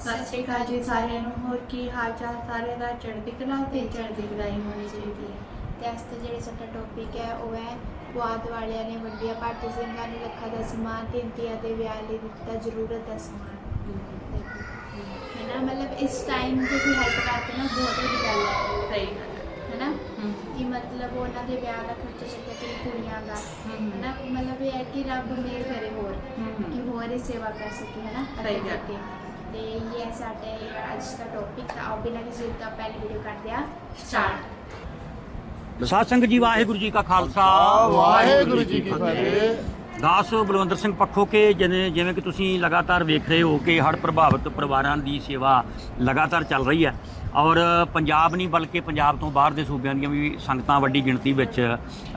ਸਤਿ ਸ਼੍ਰੀ ਅਕਾਲ ਜੀ ਸਾਰਿਆਂ ਨੂੰ। ਹੋਰ ਕੀ ਹਾਲ ਚਾਲ ਸਾਰੇ ਦਾ? ਚੜ੍ਹਦੀ ਕਲਾ ਤੇ ਚੜ੍ਹਦੀ ਕਲਾਈ ਹੋਣੀ ਚਾਹੀਦੀ ਹੈ। ਤੇ ਅੱਜ ਦਾ ਜਿਹੜਾ ਸਾਡਾ ਟੌਪਿਕ ਹੈ ਉਹ ਹੈ ਪੁਆਧ ਵਾਲਿਆਂ ਨੇ ਵੰਡਿਆ ਭਾਟੀ ਸਿੰਘਾਂ ਨੇ ਲੱਖਾਂ ਦਾ ਸਮਾਨ ਤੇ ਇੰਤੀਆਂ ਦੇ ਵਿਆਹ ਲਈ ਦਿੱਤਾ ਜ਼ਰੂਰਤ ਦਾ ਸਮਾਨ। ਹੈ ਨਾ ਮਤਲਬ ਇਸ ਟਾਈਮ ਜੇ ਕੋਈ ਹੈਲਪ ਕਰਦੇ ਨਾ ਬਹੁਤ ਵੱਡੀ ਗੱਲ ਹੈ। ਸਹੀ ਹੈ। ਨਾ ਕਿ ਮਤਲਬ ਉਹਨਾਂ ਦੇ ਵਿਆਹ ਦਾ ਖਰਚਾ ਚੱਕਿਆ ਤੇ ਕੁੜੀਆਂ ਦਾ। ਹੈ। ਨਾ ਮਤਲਬ ਇਹ ਹੈ ਕਿ ਰੱਬ ਮੇਰ ਕਰੇ ਹੋਰ। ਕਿ ਹੋਰ ਹੀ ਸੇਵਾ ਕਰ ਸਕੇ ਹੈ ਨਾ ਸਹੀ ਗੱਲ। ਕੇ। ਤੇ ਇਹ ਸਾਡੇ ਅੱਜ ਦਾ ਟੌਪਿਕ ਤਾਂ ਆਓ ਬਿਨਾਂ ਕਿਸੇ ਦਾ ਪਹਿਲੀ ਵੀਡੀਓ ਕਰਦੇ ਆ ਸਟਾਰਟ ਸਾਧ ਸੰਗਤ ਜੀ ਵਾਹਿਗੁਰੂ ਜੀ ਕਾ ਖਾਲਸਾ। ਵਾਹਿਗੁਰੂ ਜੀ ਕੀ ਫਤਿਹ। ਦਾਸ ਬਲਵੰਦਰ ਸਿੰਘ ਪੱਖੋ ਕੇ ਜਿਵੇਂ ਜਿਵੇਂ ਕਿ ਤੁਸੀਂ ਲਗਾਤਾਰ ਵੇਖ ਰਹੇ ਹੋ ਕਿ ਹੜ੍ਹ ਪ੍ਰਭਾਵਿਤ ਪਰਿਵਾਰਾਂ ਦੀ ਸੇਵਾ ਲਗਾਤਾਰ ਚੱਲ ਰਹੀ ਹੈ ਔਰ ਪੰਜਾਬ ਨਹੀਂ ਬਲਕਿ ਪੰਜਾਬ ਤੋਂ ਬਾਹਰ ਦੇ ਸੂਬਿਆਂ ਦੀਆਂ ਵੀ ਸੰਗਤਾਂ ਵੱਡੀ ਗਿਣਤੀ ਵਿੱਚ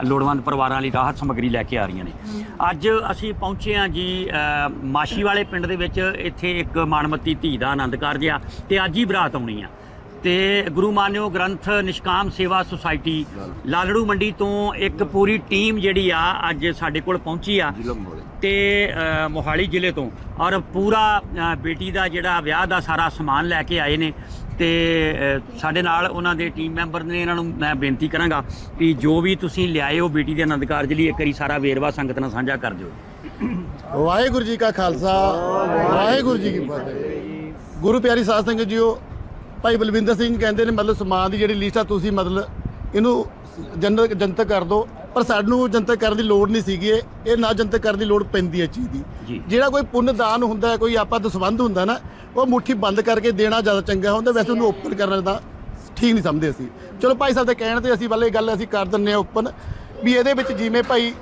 ਲੋੜਵੰਦ ਪਰਿਵਾਰਾਂ ਲਈ ਰਾਹਤ ਸਮੱਗਰੀ ਲੈ ਕੇ ਆ ਰਹੀਆਂ ਨੇ। ਅੱਜ ਅਸੀਂ ਪਹੁੰਚੇ ਹਾਂ ਜੀ ਮਾਸ਼ੀ ਵਾਲੇ ਪਿੰਡ ਦੇ ਵਿੱਚ ਇੱਥੇ ਇੱਕ ਮਾਣਮੱਤੀ ਧੀ ਦਾ ਆਨੰਦ ਕਾਰਜ ਆ ਤੇ ਅੱਜ ਹੀ ਬਰਾਤ ਆਉਣੀ ਆ। ਤੇ ਗੁਰੂ ਮਾਨਿਓ ਗ੍ਰੰਥ ਨਿਸ਼ਕਾਮ ਸੇਵਾ ਸੁਸਾਇਟੀ ਲਾਲੜੂ ਮੰਡੀ ਤੋਂ ਇੱਕ ਪੂਰੀ ਟੀਮ ਜਿਹੜੀ ਆ ਅੱਜ ਸਾਡੇ ਕੋਲ ਪਹੁੰਚੀ ਆ। ਤੇ ਮੋਹਾਲੀ ਜ਼ਿਲ੍ਹੇ ਤੋਂ। ਔਰ ਪੂਰਾ ਬੇਟੀ ਦਾ ਜਿਹੜਾ ਵਿਆਹ ਦਾ ਸਾਰਾ ਸਮਾਨ ਲੈ ਕੇ ਆਏ ਨੇ। ਤੇ ਸਾਡੇ ਨਾਲ ਉਹਨਾਂ ਦੇ ਟੀਮ ਮੈਂਬਰ ਨੇ ਇਹਨਾਂ ਨੂੰ ਮੈਂ ਬੇਨਤੀ ਕਰਾਂਗਾ ਕਿ ਜੋ ਵੀ ਤੁਸੀਂ ਲਿਆਏ ਹੋ ਬੇਟੀ ਦੇ ਆਨੰਦ ਕਾਰਜ ਲਈ ਇੱਕ ਵਾਰੀ ਸਾਰਾ ਵੇਰਵਾ ਸੰਗਤ ਨਾਲ ਸਾਂਝਾ ਕਰ ਦਿਓ। ਵਾਹਿਗੁਰੂ ਜੀ ਕਾ ਖਾਲਸਾ ਵਾਹਿਗੁਰੂ ਜੀ ਕੀ ਫਤਿਹ। ਗੁਰੂ ਪਿਆਰੀ ਸਾਧ ਸੰਗਤ ਜੀਓ ਭਾਈ ਬਲਵਿੰਦਰ ਸਿੰਘ ਕਹਿੰਦੇ ਨੇ ਮਤਲਬ ਸਮਾਨ ਦੀ ਜਿਹੜੀ ਲਿਸਟ ਆ ਤੁਸੀਂ ਮਤਲਬ ਇਹਨੂੰ ਜਨਤਕ ਜਨਤਕ ਕਰ ਦਿਓ ਪਰ ਸਾਨੂੰ ਜਨਤਕ ਕਰਨ ਦੀ ਲੋੜ ਨਹੀਂ ਸੀਗੀ ਇਹ ਨਾ ਜਨਤਕ ਕਰਨ ਦੀ ਲੋੜ ਪੈਂਦੀ ਹੈ ਚੀਜ਼। ਦੀ। ਜਿਹੜਾ ਕੋਈ ਪੁੰਨ ਦਾਨ ਹੁੰਦਾ ਹੈ, ਕੋਈ ਆਪਾਂ ਦਸਵੰਧ ਹੁੰਦਾ ਨਾ ਉਹ ਮੁੱਠੀ ਬੰਦ ਕਰਕੇ ਦੇਣਾ ਜ਼ਿਆਦਾ ਚੰਗਾ ਹੁੰਦਾ ਵੈਸੇ ਉਹਨੂੰ ਓਪਨ ਕਰਨਾ ਤਾਂ ਠੀਕ ਨਹੀਂ ਸਮਝਦੇ ਅਸੀਂ। ਚਲੋ ਭਾਈ ਸਾਹਿਬ ਦੇ ਕਹਿਣ ਤੇ ਅਸੀਂ ਵਾਲੇ ਗੱਲ ਅਸੀਂ ਕਰ ਦਿੰਨੇ ਆ ਓਪਨ ਵੀ ਇਹਦੇ ਵਿੱਚ ਜਿਵੇਂ ਭਾਈ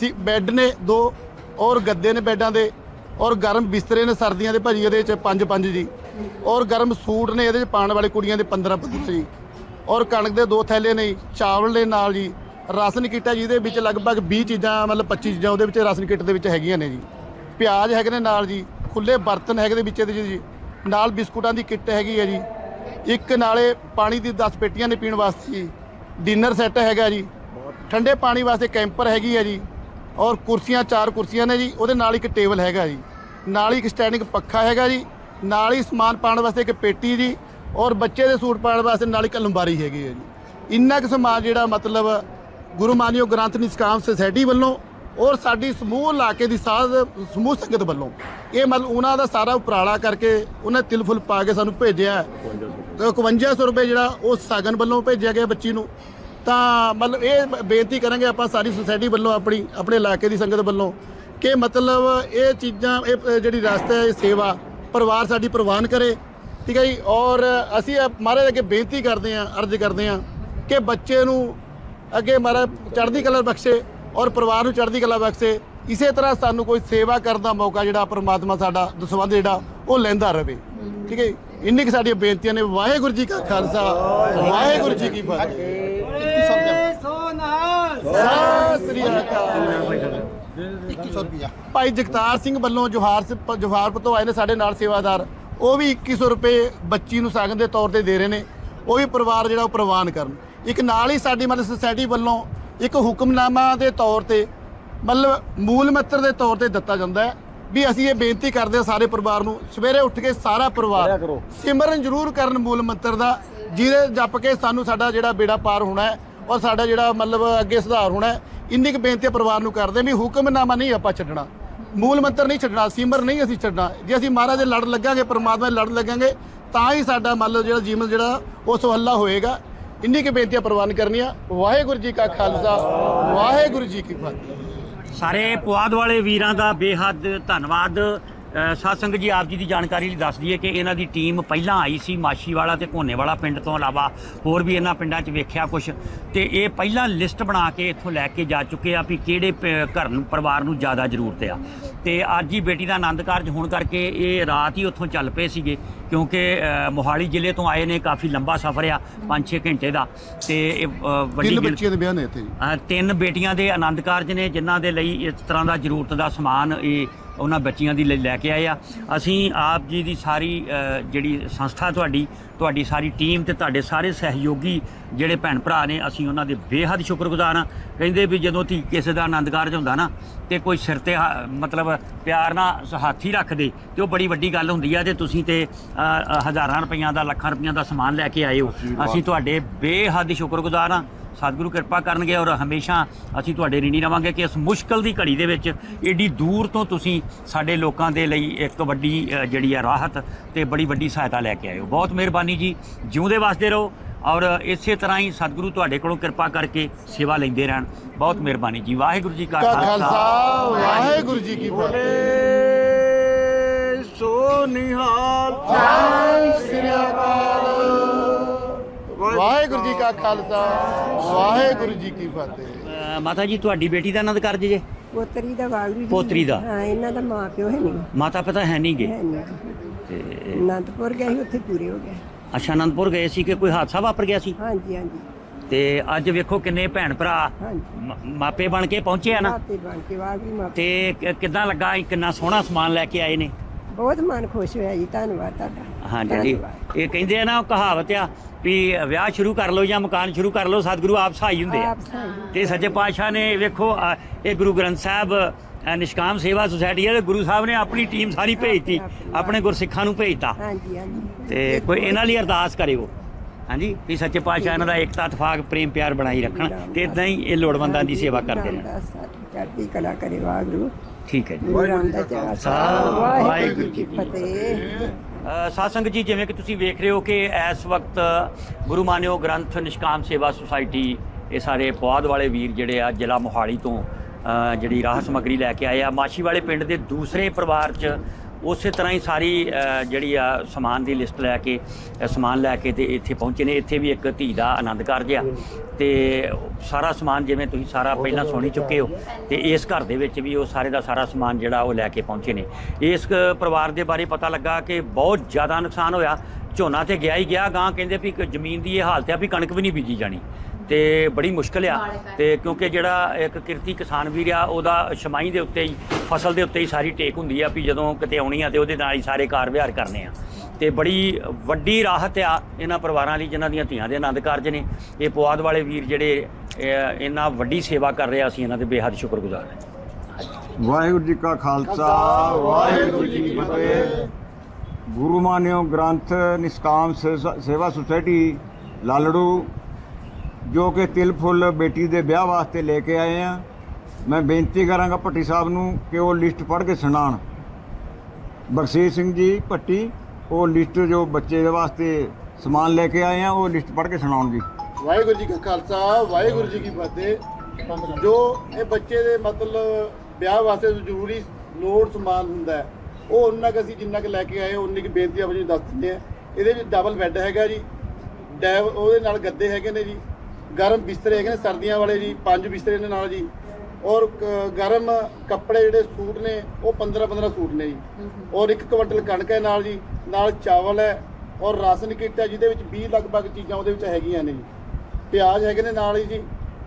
ਸੀ ਬੈੱਡ ਨੇ ਦੋ ਔਰ ਗੱਦੇ ਨੇ ਬੈੱਡਾਂ ਦੇ ਔਰ ਗਰਮ ਬਿਸਤਰੇ ਨੇ ਸਰਦੀਆਂ ਦੇ ਭਾਜੀ ਇਹਦੇ 'ਚ ਪੰਜ ਪੰਜ ਜੀ। ਔਰ ਗਰਮ ਸੂਟ ਨੇ ਇਹਦੇ 'ਚ ਪਾਉਣ ਵਾਲੇ ਕੁੜੀਆਂ ਦੇ 15 15 ਜੀ। ਔਰ ਕਣਕ ਦੇ ਦੋ ਥੈਲੇ ਨੇ ਚਾਵਲ ਦੇ ਨਾਲ ਜੀ। ਰਾਸ਼ਨ ਕਿੱਟ ਹੈ ਜਿਹਦੇ ਵਿੱਚ ਲਗਭਗ 20 ਚੀਜ਼ਾਂ, ਮਤਲਬ 25 ਚੀਜ਼ਾਂ ਉਹਦੇ ਵਿੱਚ ਰਾਸ਼ਨ ਕਿੱਟ ਦੇ ਵਿੱਚ ਹੈਗੀਆਂ ਨੇ ਜੀ। ਪਿਆਜ਼ ਹੈਗੇ ਨੇ ਨਾਲ ਜੀ ਖੁੱਲੇ ਬਰਤਨ ਹੈਗੇ ਦੇ ਵਿੱਚ ਇਹਦੇ 'ਚ ਜੀ। ਨਾਲ ਬਿਸਕੁਟਾਂ ਦੀ ਕਿੱਟ ਹੈਗੀ ਹੈ ਜੀ। ਇੱਕ ਨਾਲੇ ਪਾਣੀ ਦੀ 10 ਪੇਟੀਆਂ ਨੇ ਪੀਣ ਵਾਸਤੇ ਜੀ। ਡਿਨਰ ਸੈੱਟ ਹੈਗਾ ਜੀ। ਠੰਡੇ ਪਾਣੀ ਵਾਸਤੇ ਕੈਂਪਰ ਹੈਗੀ ਹੈ ਜੀ। ਔਰ ਕੁਰਸੀਆਂ, ਚਾਰ ਕੁਰਸੀਆਂ ਨੇ ਜੀ। ਉਹਦੇ ਨਾਲ ਇੱਕ ਟੇਬਲ ਹੈਗਾ ਜੀ। ਨਾਲ ਹੀ ਇੱਕ ਸਟੈਂਡਿੰਗ ਪੱਖਾ ਹੈਗਾ ਜੀ, ਨਾਲ ਹੀ ਸਮਾਨ ਪਾਉਣ ਵਾਸਤੇ ਇੱਕ ਪੇਟੀ ਜੀ, ਔਰ ਬੱਚੇ ਦੇ ਸੂਟ ਪਾਉਣ ਵਾਸਤੇ ਨਾਲ ਇੱਕ ਲੰਬਾਰੀ ਹੈਗੀ ਹੈ ਜੀ ਇੰਨਾ ਕੁ ਸਮਾਨ ਜਿਹੜਾ ਮਤਲਬ ਗੁਰੂ ਮਾਨਿਓ ਗ੍ਰੰਥ ਨਿਸ਼ਕਾਮ ਸੁਸਾਇਟੀ ਵੱਲੋਂ ਔਰ ਸਾਡੀ ਸਮੂਹ ਇਲਾਕੇ ਦੀ ਸਾਧ ਸਮੂਹ ਸੰਗਤ ਵੱਲੋਂ ਇਹ ਮਤਲਬ ਉਹਨਾਂ ਦਾ ਸਾਰਾ ਉਪਰਾਲਾ ਕਰਕੇ ਉਹਨਾਂ ਤਿਲ ਫੁੱਲ ਪਾ ਕੇ ਸਾਨੂੰ ਭੇਜਿਆ ਹੈ। ਤੇ 5100 ਰੁਪਏ ਜਿਹੜਾ ਉਹ ਸਾਗਨ ਵੱਲੋਂ ਭੇਜਿਆ ਗਿਆ ਬੱਚੀ ਨੂੰ ਤਾਂ ਮਤਲਬ ਇਹ ਬੇਨਤੀ ਕਰਾਂਗੇ ਆਪਾਂ ਸਾਰੀ ਸੁਸਾਇਟੀ ਵੱਲੋਂ ਆਪਣੀ, ਆਪਣੇ ਇਲਾਕੇ ਦੀ ਸੰਗਤ ਵੱਲੋਂ ਕਿ ਮਤਲਬ ਇਹ ਚੀਜ਼ਾਂ, ਇਹ ਜਿਹੜੀ ਰਸਤਾ ਹੈ, ਇਹ ਸੇਵਾ ਪਰਿਵਾਰ ਸਾਡੀ ਪ੍ਰਵਾਨ ਕਰੇ, ਠੀਕ ਹੈ ਜੀ? ਔਰ ਅਸੀਂ ਮਹਾਰਾਜ ਅੱਗੇ ਬੇਨਤੀ ਕਰਦੇ ਹਾਂ, ਅਰਜ਼ ਕਰਦੇ ਹਾਂ ਕਿ ਬੱਚੇ ਨੂੰ ਅੱਗੇ ਮਹਾਰਾਜ ਚੜ੍ਹਦੀ ਕਲਾ ਬਖਸ਼ੇ ਔਰ ਪਰਿਵਾਰ ਨੂੰ ਚੜ੍ਹਦੀ ਕਲਾ ਬਖਸ਼ੇ। ਇਸੇ ਤਰ੍ਹਾਂ ਸਾਨੂੰ ਕੋਈ ਸੇਵਾ ਕਰਨ ਦਾ ਮੌਕਾ ਜਿਹੜਾ ਪਰਮਾਤਮਾ ਸਾਡਾ ਦਸਵੰਧ ਜਿਹੜਾ, ਉਹ ਲੈਂਦਾ ਰਵੇ। ਠੀਕ ਹੈ ਜੀ? ਇੰਨੀ ਕੁ ਸਾਡੀਆਂ ਬੇਨਤੀਆਂ ਨੇ। ਵਾਹਿਗੁਰੂ ਜੀ ਕਾ ਖਾਲਸਾ, ਵਾਹਿਗੁਰੂ ਜੀ ਕੀ ਫਤਿਹ ਸਤਿ ਸ੍ਰੀ ਅਕਾਲ। ਭਾਈ ਜਗਤਾਰ ਸਿੰਘ ਵੱਲੋਂ ਜੋਹਾਰ ਸ- ਜੋਹਾਰਪੁਰ ਤੋਂ ਆਏ ਨੇ ਸਾਡੇ ਨਾਲ ਸੇਵਾਦਾਰ। ਉਹ ਵੀ 2100 ਰੁਪਏ ਬੱਚੀ ਨੂੰ ਸਾਗਨ ਦੇ ਤੌਰ ਤੇ ਦੇ ਰਹੇ ਨੇ। ਉਹ ਵੀ ਪਰਿਵਾਰ ਜਿਹੜਾ ਉਹ ਪ੍ਰਵਾਨ ਕਰਨ। ਇੱਕ ਨਾਲ ਹੀ ਸਾਡੀ ਮਤਲਬ ਸੁਸਾਇਟੀ ਵੱਲੋਂ ਇੱਕ ਹੁਕਮਨਾਮਾ ਦੇ ਤੌਰ ਤੇ ਮਤਲਬ ਮੂਲ ਮੰਤਰ ਦੇ ਤੌਰ ਤੇ ਦਿੱਤਾ ਜਾਂਦਾ ਹੈ ਵੀ ਅਸੀਂ ਇਹ ਬੇਨਤੀ ਕਰਦੇ ਹਾਂ ਸਾਰੇ ਪਰਿਵਾਰ ਨੂੰ ਸਵੇਰੇ ਉੱਠ ਕੇ ਸਾਰਾ ਪਰਿਵਾਰ ਸਿਮਰਨ ਜ਼ਰੂਰ ਕਰਨ ਮੂਲ ਮੰਤਰ ਦਾ ਜਿਹਦੇ ਜਪ ਕੇ ਸਾਨੂੰ ਸਾਡਾ ਜਿਹੜਾ ਬੇੜਾ ਪਾਰ ਹੋਣਾ ਹੈ ਔਰ ਸਾਡਾ ਜਿਹੜਾ ਮਤਲਬ ਅੱਗੇ ਸੁਧਾਰ ਹੋਣਾ ਇੰਨੀ ਕੁ ਬੇਨਤੀ ਪਰਿਵਾਰ ਨੂੰ ਕਰਦੇ ਵੀ ਹੁਕਮਨਾਮਾ ਨਹੀਂ ਆਪਾਂ ਛੱਡਣਾ। ਮੂਲ ਮੰਤਰ ਨਹੀਂ ਛੱਡਣਾ, ਸਿਮਰ ਨਹੀਂ ਅਸੀਂ ਛੱਡਣਾ। ਜੇ ਅਸੀਂ ਮਹਾਰਾਜ ਦੇ ਲੜ ਲੱਗਾਂਗੇ, ਪਰਮਾਤਮਾ ਦੇ ਲੜ ਲੱਗਾਂਗੇ, ਤਾਂ ਹੀ ਸਾਡਾ ਮਤਲਬ ਜਿਹੜਾ ਜੀਵਨ ਜਿਹੜਾ ਉਹ ਸੁਹੱਲਾ ਹੋਏਗਾ। ਇੰਨੀ ਕੁ ਬੇਨਤੀਆਂ ਪ੍ਰਵਾਨ ਕਰਨੀਆਂ ਵਾਹਿਗੁਰੂ ਜੀ ਕਾ ਖਾਲਸਾ, ਵਾਹਿਗੁਰੂ ਜੀ ਕੀ ਫਤਿਹ। ਸਾਰੇ ਪੁਆਧ ਵਾਲੇ ਵੀਰਾਂ ਦਾ ਬੇਹੱਦ ਧੰਨਵਾਦ। ਸੰਗਤ ਜੀ ਆਪ ਜੀ ਦੀ ਜਾਣਕਾਰੀ ਲਈ ਦੱਸ ਦਈਏ ਕਿ ਇਹਨਾਂ ਦੀ ਟੀਮ ਪਹਿਲਾਂ ਆਈ ਸੀ ਮਾਸ਼ੀਵਾਲਾ ਤੇ ਕੋਨੇਵਾਲਾ ਪਿੰਡ ਤੋਂ ਇਲਾਵਾ ਹੋਰ ਵੀ ਇਹਨਾਂ ਪਿੰਡਾਂ 'ਚ ਵੇਖਿਆ ਕੁਝ ਤੇ ਇਹ ਪਹਿਲਾਂ ਲਿਸਟ ਬਣਾ ਕੇ ਇੱਥੋਂ ਲੈ ਕੇ ਜਾ ਚੁੱਕੇ ਆ ਵੀ ਕਿਹੜੇ ਘਰ ਨੂੰ ਪਰਿਵਾਰ ਨੂੰ ਜ਼ਿਆਦਾ ਜ਼ਰੂਰਤ ਆ। ਤੇ ਅੱਜ ਹੀ ਬੇਟੀ ਦਾ ਆਨੰਦ ਕਾਰਜ ਹੋਣ ਕਰਕੇ ਇਹ ਰਾਤ ਹੀ ਉੱਥੋਂ ਚੱਲ ਪਏ ਸੀਗੇ ਕਿਉਂਕਿ ਮੋਹਾਲੀ ਜ਼ਿਲ੍ਹੇ ਤੋਂ ਆਏ ਨੇ ਕਾਫੀ ਲੰਬਾ ਸਫ਼ਰ ਆ 5-6 ਘੰਟੇ ਦਾ। ਤੇ ਵੱਡੀ ਬੱਚਿਆਂ ਦੇ ਵਿਆਹ ਨੇ ਇੱਥੇ ਤਿੰਨ ਬੇਟੀਆਂ ਦੇ ਆਨੰਦ ਕਾਰਜ ਨੇ ਜਿਨ੍ਹਾਂ ਦੇ ਲਈ ਇਸ ਤਰ੍ਹਾਂ ਦਾ ਜ਼ਰੂਰਤ ਦਾ ਸਮਾਨ ਇਹ ਉਹਨਾਂ ਬੱਚੀਆਂ ਦੀ ਲਈ ਲੈ ਕੇ ਆਏ ਆ। ਅਸੀਂ ਆਪ ਜੀ ਦੀ ਸਾਰੀ ਜਿਹੜੀ ਸੰਸਥਾ ਤੁਹਾਡੀ ਤੁਹਾਡੀ ਸਾਰੀ ਟੀਮ ਤੇ ਤੁਹਾਡੇ ਸਾਰੇ ਸਹਿਯੋਗੀ ਜਿਹੜੇ ਭੈਣ ਭਰਾ ਨੇ ਅਸੀਂ ਉਹਨਾਂ ਦੇ ਬੇਹੱਦ ਸ਼ੁਕਰਗੁਜ਼ਾਰ ਹਾਂ। ਕਹਿੰਦੇ ਵੀ ਜਦੋਂ ਧੀ ਕਿਸੇ ਦਾ ਆਨੰਦ ਕਾਰਜ ਹੁੰਦਾ ਨਾ ਤੇ ਕੋਈ ਸਿਰ ਤੇ ਮਤਲਬ ਪਿਆਰ ਨਾਲ ਹੱਥ ਹੀ ਰੱਖ ਦੇ ਤੇ ਉਹ ਬੜੀ ਵੱਡੀ ਗੱਲ ਹੁੰਦੀ ਆ ਤੇ ਤੁਸੀਂ ਤੇ ਹਜ਼ਾਰਾਂ ਰੁਪਈਆਂ ਦਾ ਲੱਖਾਂ ਰੁਪਈਆਂ ਦਾ ਸਮਾਨ ਲੈ ਕੇ ਆਏ ਹੋ। ਅਸੀਂ ਤੁਹਾਡੇ ਬੇਹੱਦ ਸ਼ੁਕਰਗੁਜ਼ਾਰ ਹਾਂ। ਸਤਿਗੁਰੂ ਕਿਰਪਾ ਕਰਨਗੇ ਔਰ ਹਮੇਸ਼ਾ ਅਸੀਂ ਤੁਹਾਡੇ ঋਣੀ ਰਵਾਂਗੇ ਕਿ ਇਸ ਮੁਸ਼ਕਲ ਦੀ ਘੜੀ ਦੇ ਵਿੱਚ ਏਡੀ ਦੂਰ ਤੋਂ ਤੁਸੀਂ ਸਾਡੇ ਲੋਕਾਂ ਦੇ ਲਈ ਇੱਕ ਵੱਡੀ ਜਿਹੜੀ ਹੈ ਰਾਹਤ ਤੇ ਬੜੀ ਵੱਡੀ ਸਹਾਇਤਾ ਲੈ ਕੇ ਆਏ ਹੋ ਬਹੁਤ ਮਿਹਰਬਾਨੀ ਜੀ। ਜਿਉਂਦੇ ਵਾਸਤੇ ਰਹੋ ਔਰ ਇਸੇ ਤਰ੍ਹਾਂ ਹੀ ਸਤਿਗੁਰੂ ਤੁਹਾਡੇ ਕੋਲੋਂ ਕਿਰਪਾ ਕਰਕੇ ਸੇਵਾ ਲੈਂਦੇ ਰਹਿਣ। ਬਹੁਤ ਮਿਹਰਬਾਨੀ ਜੀ। ਵਾਹਿਗੁਰੂ ਜੀ ਕਾ ਕਾ ਖਾਲਸਾ। ਵਾਹਿਗੁਰੂ ਜੀ ਕੀ ਫਤਿਹ। ਸੋ ਨਿਹਾਲ। ਸ੍ਰੀ ਅਕਾਲ। ਵਾਹਿਗੁਰੂ ਜੀ ਕਾ ਖਾਲਸਾ। ਵਾਹਿਗੁਰੂ ਜੀ ਕੀ ਫਤਿਹ। ਮਾਤਾ ਜੀ ਤੁਹਾਡੀ ਬੇਟੀ ਦਾ ਆਨੰਦ ਕਾਰਜ ਜੇ? ਪੋਤਰੀ ਦਾ ਵਾਗਰੂ ਜੀ ਪੋਤਰੀ ਦਾ। ਹਾਂ ਇਹਨਾਂ ਦਾ ਮਾਂ ਪਿਓ ਹੈ ਨਹੀਂ। ਮਾਤਾ ਪਿਤਾ ਹੈ ਨਹੀਂਗੇ? ਹੈ ਨਹੀਂ। ਤੇ ਅਨੰਦਪੁਰ ਗਏ ਸੀ ਉੱਥੇ ਪੂਰੇ ਹੋ ਗਏ। ਅੱਛਾ ਆਨੰਦਪੁਰ ਗਏ ਸੀ ਕਿ ਕੋਈ ਹਾਦਸਾ ਵਾਪਰ ਗਿਆ ਸੀ? ਹਾਂਜੀ ਹਾਂਜੀ। ਤੇ ਅੱਜ ਵੇਖੋ ਕਿੰਨੇ ਭੈਣ ਭਰਾ ਹਾਂਜੀ। ਮ- ਮਾਪੇ ਬਣ ਕੇ ਪਹੁੰਚੇ ਆ ਨਾ? ਮਾਪੇ ਬਣ ਕੇ ਵਾਗਰੂ ਮਾਪੇ। ਤੇ ਕਿ- ਕਿੱਦਾਂ ਲੱਗਾ? ਇਹ ਕਿੰਨਾ ਸੋਹਣਾ ਸਮਾਨ ਲੈ ਕੇ ਆਏ ਨੇ? ਬਹੁਤ ਮਨ ਖੁਸ਼ ਹੋਇਆ ਜੀ ਧੰਨਵਾਦ ਤੁਹਾਡਾ। ਹਾਂਜੀ ਜੀ ਧੰਨਵਾਦ। ਇਹ ਕਹਿੰਦੇ ਆ ਨਾ ਉਹ ਕਹਾਵਤ ਆ ਵੀ ਵਿਆਹ ਸ਼ੁਰੂ ਕਰ ਲਓ ਜਾਂ ਮਕਾਨ ਸ਼ੁਰੂ ਕਰ ਲਓ ਸਤਿਗੁਰੂ ਆਪ ਸਹਾਈ ਹੁੰਦੇ ਆ। ਆਪ ਤੇ ਸੱਚੇ ਪਾਤਸ਼ਾਹ ਨੇ ਵੇਖੋ ਇਹ ਗੁਰੂ ਗ੍ਰੰਥ ਸਾਹਿਬ ਅ, ਨਿਸ਼ਕਾਮ ਸੇਵਾ ਸੁਸਾਇਟੀ ਹੈ ਤੇ ਗੁਰੂ ਸਾਹਿਬ ਨੇ ਆਪਣੀ ਟੀਮ ਸਾਰੀ ਭੇਜਤੀ ਆਪਣੇ ਗੁਰਸਿੱਖਾਂ ਨੂੰ ਭੇਜਤਾ। ਹਾਂਜੀ ਹਾਂਜੀ। ਤੇ ਕੋਈ ਇਹਨਾਂ ਲਈ ਅਰਦਾਸ ਕਰਿਓ। ਹਾਂਜੀ ਵੀ ਸੱਚੇ ਪਾਤਸ਼ਾਹ ਇਹਨਾਂ ਦਾ ਏਕਤਾ ਇਤਫਾਕ ਪ੍ਰੇਮ ਪਿਆਰ ਬਣਾਈ ਰੱਖਣ ਤੇ ਇਦਾਂ ਹੀ ਇਹ ਲੋੜਵੰਦਾਂ ਦੀ ਸੇਵਾ ਕਰਦੇ ਰਹਿਣ। ਸਾਹਿਬ ਚੜ੍ਹਦੀ ਕਲਾ ਕਰੇ ਵਾਗਰੂ ਠੀਕ ਹੈ ਜੀ। ਗੁਰੂ ਰਾਮਦਾਸ ਜੀ ਕਾ ਵਾਹਿਗੁਰੂ ਵਾਹਿਗੁਰੂ ਜੀ ਕੀ ਫਤਿਹ। ਸਾਧ ਸੰਗਤ ਜੀ, ਜਿਵੇਂ ਕਿ ਤੁਸੀਂ ਵੇਖ ਰਹੇ ਹੋ ਕਿ ਇਸ ਵਕਤ ਗੁਰੂ ਮਾਨਿਓ ਗ੍ਰੰਥ ਨਿਸ਼ਕਾਮ ਸੇਵਾ ਸੁਸਾਇਟੀ, ਇਹ ਸਾਰੇ ਪੁਆਧ ਵਾਲੇ ਵੀਰ ਜਿਹੜੇ ਆ ਜ਼ਿਲ੍ਹਾ ਮੋਹਾਲੀ ਤੋਂ ਜਿਹੜੀ ਰਾਹ ਸਮੱਗਰੀ ਲੈ ਕੇ ਆਏ ਆ। ਮਾਛੀ ਵਾਲੇ ਪਿੰਡ ਦੇ ਦੂਸਰੇ ਪਰਿਵਾਰ 'ਚ ਉਸੇ ਤਰ੍ਹਾਂ ਹੀ ਸਾਰੀ ਅ, ਜਿਹੜੀ ਆ ਸਮਾਨ ਦੀ ਲਿਸਟ ਲੈ ਕੇ ਅ, ਸਮਾਨ ਲੈ ਕੇ ਤੇ ਇੱਥੇ ਪਹੁੰਚੇ ਨੇ। ਇੱਥੇ ਵੀ ਇੱਕ ਧੀ ਦਾ ਆਨੰਦ ਕਾਰਜ ਆ। ਤੇ ਸਾਰਾ ਸਮਾਨ ਜਿਵੇਂ ਤੁਸੀਂ ਸਾਰਾ ਪਹਿਲਾਂ ਸੁਣ ਚੁੱਕੇ ਹੋ ਤੇ ਇਸ ਘਰ ਦੇ ਵਿੱਚ ਵੀ ਉਹ ਸਾਰੇ ਦਾ ਸਾਰਾ ਸਮਾਨ ਜਿਹੜਾ ਉਹ ਲੈ ਕੇ ਪਹੁੰਚੇ ਨੇ। ਇਸ ਕ- ਪਰਿਵਾਰ ਦੇ ਬਾਰੇ ਪਤਾ ਲੱਗਾ ਕਿ ਬਹੁਤ ਜ਼ਿਆਦਾ ਨੁਕਸਾਨ ਹੋਇਆ। ਝੋਨਾ ਤੇ ਗਿਆ ਹੀ ਗਿਆ ਗਾਂ ਕਹਿੰਦੇ ਵੀ ਜ਼ਮੀਨ ਦੀ ਇਹ ਹਾਲਤ ਆ ਵੀ ਕਣਕ ਵੀ ਨਹੀਂ ਬੀਜੀ ਜਾਣੀ। ਤੇ ਬੜੀ ਮੁਸ਼ਕਲ ਆ। ਤੇ ਕਿਉਂਕਿ ਜਿਹੜਾ ਇੱਕ ਕਿਰਤੀ ਕਿਸਾਨ ਵੀਰ ਆ ਉਹਦਾ ਛਮਾਈ ਦੇ ਉੱਤੇ ਹੀ ਫਸਲ ਦੇ ਉੱਤੇ ਹੀ ਸਾਰੀ ਟੇਕ ਹੁੰਦੀ ਆ ਵੀ ਜਦੋਂ ਕਿਤੇ ਆਉਣੀ ਆ ਤੇ ਉਹਦੇ ਨਾਲ ਹੀ ਸਾਰੇ ਕਾਰ ਵਿਹਾਰ ਕਰਨੇ ਆ। ਤੇ ਬੜੀ ਵੱਡੀ ਰਾਹਤ ਆ ਇਹਨਾਂ ਪਰਿਵਾਰਾਂ ਲਈ ਜਿਨ੍ਹਾਂ ਦੀਆਂ ਧੀਆਂ ਦੇ ਆਨੰਦ ਕਾਰਜ ਨੇ। ਇਹ ਪੁਆਧ ਵਾਲੇ ਵੀਰ ਜਿਹੜੇ ਇਹ, ਇਹਨਾਂ ਵੱਡੀ ਸੇਵਾ ਕਰ ਰਹੇ ਆ ਅਸੀਂ ਇਹਨਾਂ ਦੇ ਬੇਹੱਦ ਸ਼ੁਕਰਗੁਜ਼ਾਰ ਹਾਂ। ਵਾਹਿਗੁਰੂ ਜੀ ਕਾ ਖਾਲਸਾ ਵਾਹਿਗੁਰੂ ਜੀ ਕੀ ਫਤਿਹ। ਗੁਰੂ ਮਾਨਿਓ ਗ੍ਰੰਥ ਨਿਸ਼ਕਾਮ ਸੇਵਾ ਸੁਸਾਇਟੀ ਲਾਲੜੂ ਜੋ ਕਿ ਤਿਲ ਫੁੱਲ ਬੇਟੀ ਦੇ ਵਿਆਹ ਵਾਸਤੇ ਲੈ ਕੇ ਆਏ ਆ। ਮੈਂ ਬੇਨਤੀ ਕਰਾਂਗਾ ਭੱਟੀ ਸਾਹਿਬ ਨੂੰ ਕਿ ਉਹ ਲਿਸਟ ਪੜ੍ਹ ਕੇ ਸੁਣਾਉਣ ਬਖਸ਼ੀਸ਼ ਸਿੰਘ ਜੀ, ਭੱਟੀ, ਉਹ ਲਿਸਟ ਜੋ ਬੱਚੇ ਦੇ ਵਾਸਤੇ ਸਮਾਨ ਲੈ ਕੇ ਆਏ ਆ, ਉਹ ਲਿਸਟ ਪੜ੍ਹ ਕੇ ਸੁਣਾਉਣ ਜੀ ਵਾਹਿਗੁਰੂ ਜੀ ਕਾ ਖਾਲਸਾ, ਵਾਹਿਗੁਰੂ ਜੀ ਕੀ ਫਤਿਹ। ਜੋ ਇਹ ਬੱਚੇ ਦੇ ਮਤਲਬ ਵਿਆਹ ਵਾਸਤੇ ਜ਼ਰੂਰੀ ਲੋੜ ਸਮਾਨ ਹੁੰਦਾ ਹੈ, ਉਹ ਉਹਨਾਂ ਕੁ ਅਸੀਂ ਜਿੰਨਾ ਕੁ ਲੈ ਕੇ ਆਏ ਉਨੀ ਕੁ ਬੇਨਤੀ ਆਪਣੀ ਨੂੰ ਦੱਸ ਦਿੰਦੇ ਆ ਇਹਦੇ ਵਿੱਚ ਡਬਲ ਬੈੱਡ ਹੈਗਾ ਜੀ। ਡੈਵ ਉਹਦੇ ਨਾਲ ਗੱਦੇ ਹੈਗੇ ਨੇ ਜੀ। ਗਰਮ ਬਿਸਤਰੇ ਹੈਗੇ ਨੇ, ਸਰਦੀਆਂ ਵਾਲੇ ਜੀ, ਪੰਜ ਬਿਸਤਰੇ ਨੇ ਨਾਲ ਜੀ। ਔਰ ਕ- ਗਰਮ ਕੱਪੜੇ ਜਿਹੜੇ ਸੂਟ ਨੇ, ਉਹ 15 15 ਸੂਟ ਨੇ ਜੀ। ਔਰ ਇੱਕ ਕੁਇੰਟਲ ਕਣਕ ਹੈ ਨਾਲ ਜੀ, ਨਾਲ ਚਾਵਲ ਹੈ, ਔਰ ਰਾਸ਼ਨ ਕਿੱਟ ਹੈ, ਜਿਹਦੇ ਵਿੱਚ 20 ਲਗਭਗ ਚੀਜ਼ਾਂ ਉਹਦੇ ਵਿੱਚ ਹੈਗੀਆਂ ਨੇ ਜੀ। ਪਿਆਜ਼ ਹੈਗੇ ਨੇ ਨਾਲ ਹੀ ਜੀ,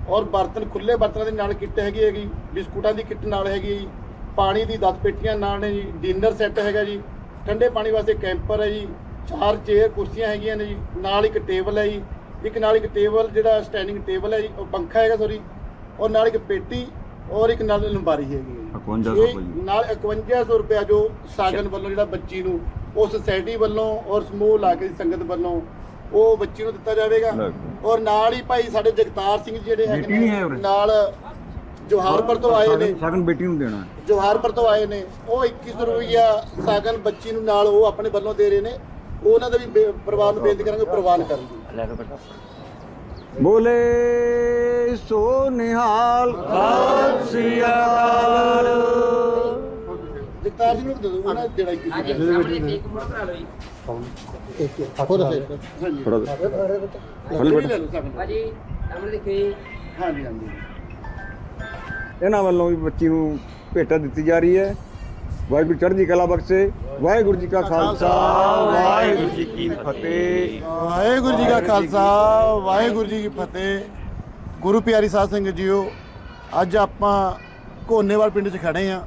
ਔਰ ਬਰਤਨ ਖੁੱਲੇ ਬਰਤਨਾਂ ਦੇ ਨਾਲ ਕਿੱਟ ਹੈਗੀ ਹੈਗੀ ਬਿਸਕੁਟਾਂ ਦੀ ਕਿੱਟ ਨਾਲ ਹੈਗੀ ਹੈ ਜੀ। ਪਾਣੀ ਦੀ 10 ਪੇਟੀਆਂ ਨਾਲ ਨੇ ਜੀ, ਡਿਨਰ ਸੈੱਟ ਹੈਗਾ ਜੀ। ਠੰਡੇ ਪਾਣੀ ਵਾਸਤੇ ਕੈਂਪਰ ਹੈ ਜੀ, ਚਾਰ ਚੇਅਰ ਕੁਰਸੀਆਂ ਹੈਗੀਆਂ ਨੇ ਜੀ, ਨਾਲ ਇੱਕ ਟੇਬਲ ਹੈ ਜੀ। ਇੱਕ ਨਾਲ ਇੱਕ ਟੇਬਲ ਜਿਹੜਾ ਸਟੈਂਡਿੰਗ ਟੇਬਲ ਹੈ ਜੀ ਉਹ ਪੰਖਾ ਹੈਗਾ ਸੌਰੀ ਔਰ ਨਾਲ ਇੱਕ ਪੇਟੀ ਔਰ ਇੱਕ ਨਾਲ ਲੰਬਾਰੀ ਹੈਗੀ ਹੈ ਜੀ 5100 ਇਹ ਰੁਪਏ ਜੀ। ਨਾਲ 5100 ਰੁਪਇਆ ਜੋ ਸਾਗਨ ਵੱਲੋਂ ਜਿਹੜਾ ਬੱਚੀ ਨੂੰ ਉਹ ਸੁਸਾਇਟੀ ਵੱਲੋਂ ਔਰ ਸਮੂਹ ਲਾ ਕੇ ਸੰਗਤ ਵੱਲੋਂ ਉਹ ਬੱਚੀ ਨੂੰ ਦਿੱਤਾ ਜਾਵੇਗਾ। ਔਰ ਨਾਲ ਹੀ ਭਾਈ ਸਾਡੇ ਜਗਤਾਰ ਸਿੰਘ ਜਿਹੜੇ ਹੈਗੇ ਬੇਟੀ ਨਹੀਂ ਹੈ ਉਰੇ? ਨਾਲ ਜੋਹਾਰਪੁਰ ਤੋਂ ਆਏ ਨੇ ਸ਼ਗਨ- ਬੇਟੀ ਨੂੰ ਦੇਣਾ ਹੈ। ਜੋਹਾਰਪੁਰ ਤੋਂ ਆਏ ਨੇ ਉਹ 2100 ਰੁਪਇਆ ਸਾਗਨ ਬੱਚੀ ਨੂੰ ਨਾਲ ਉਹ ਆਪਣੇ ਵੱਲੋਂ ਦੇ ਰਹੇ ਨੇ ਉਹਨਾਂ ਦਾ ਵੀ ਬੇ- ਪਰਿਵਾਰ ਨੂੰ ਬੇਨਤੀ ਕਰਾਂਗੇ ਪ੍ਰਵਾਨ ਕਰਨ ਦੀ ਲੈ ਕੇ ਬੇਟਾ। ਬੋਲੇ ਸੋ ਨਿਹਾਲ ਸ੍ਰੀ ਅਕਾਲ। ਜਗਤਾਰ ਸਿੰਘ ਨੂੰ ਦੇ ਦਿਓ ਉਹਨਾਂ ਜਿਹੜਾ 2100 ਹਾਂਜੀ ਥੋੜਾ ਲੈ ਲਓ ਸਾਗਨ ਭਾਜੀ ਸਾਹਮਣੇ ਦੇਖੀ ਹਾਂਜੀ ਹਾਂਜੀ। ਇਹਨਾਂ ਵੱਲੋਂ ਵੀ ਬੱਚੀ ਨੂੰ ਭੇਟਾ ਦਿੱਤੀ ਜਾ ਰਹੀ ਹੈ। ਵਾਹਿਗੁਰੂ ਚੜ੍ਹਦੀ ਕਲਾ ਬਖਸ਼ੇ। ਵਾਹਿਗੁਰੂ ਜੀ ਕਾ ਖਾਲਸਾ ਵਾਹਿਗੁਰੂ ਜੀ ਕੀ ਫਤਿਹ। ਵਾਹਿਗੁਰੂ ਜੀ ਕਾ ਖਾਲਸਾ ਵਾਹਿਗੁਰੂ ਜੀ ਕੀ ਫਤਿਹ। ਗੁਰੂ ਪਿਆਰੀ ਸਾਧ ਸੰਗਤ ਜੀਓ ਅੱਜ ਆਪਾਂ ਕੋਨੇਵਾਲ ਪਿੰਡ 'ਚ ਖੜੇ ਆ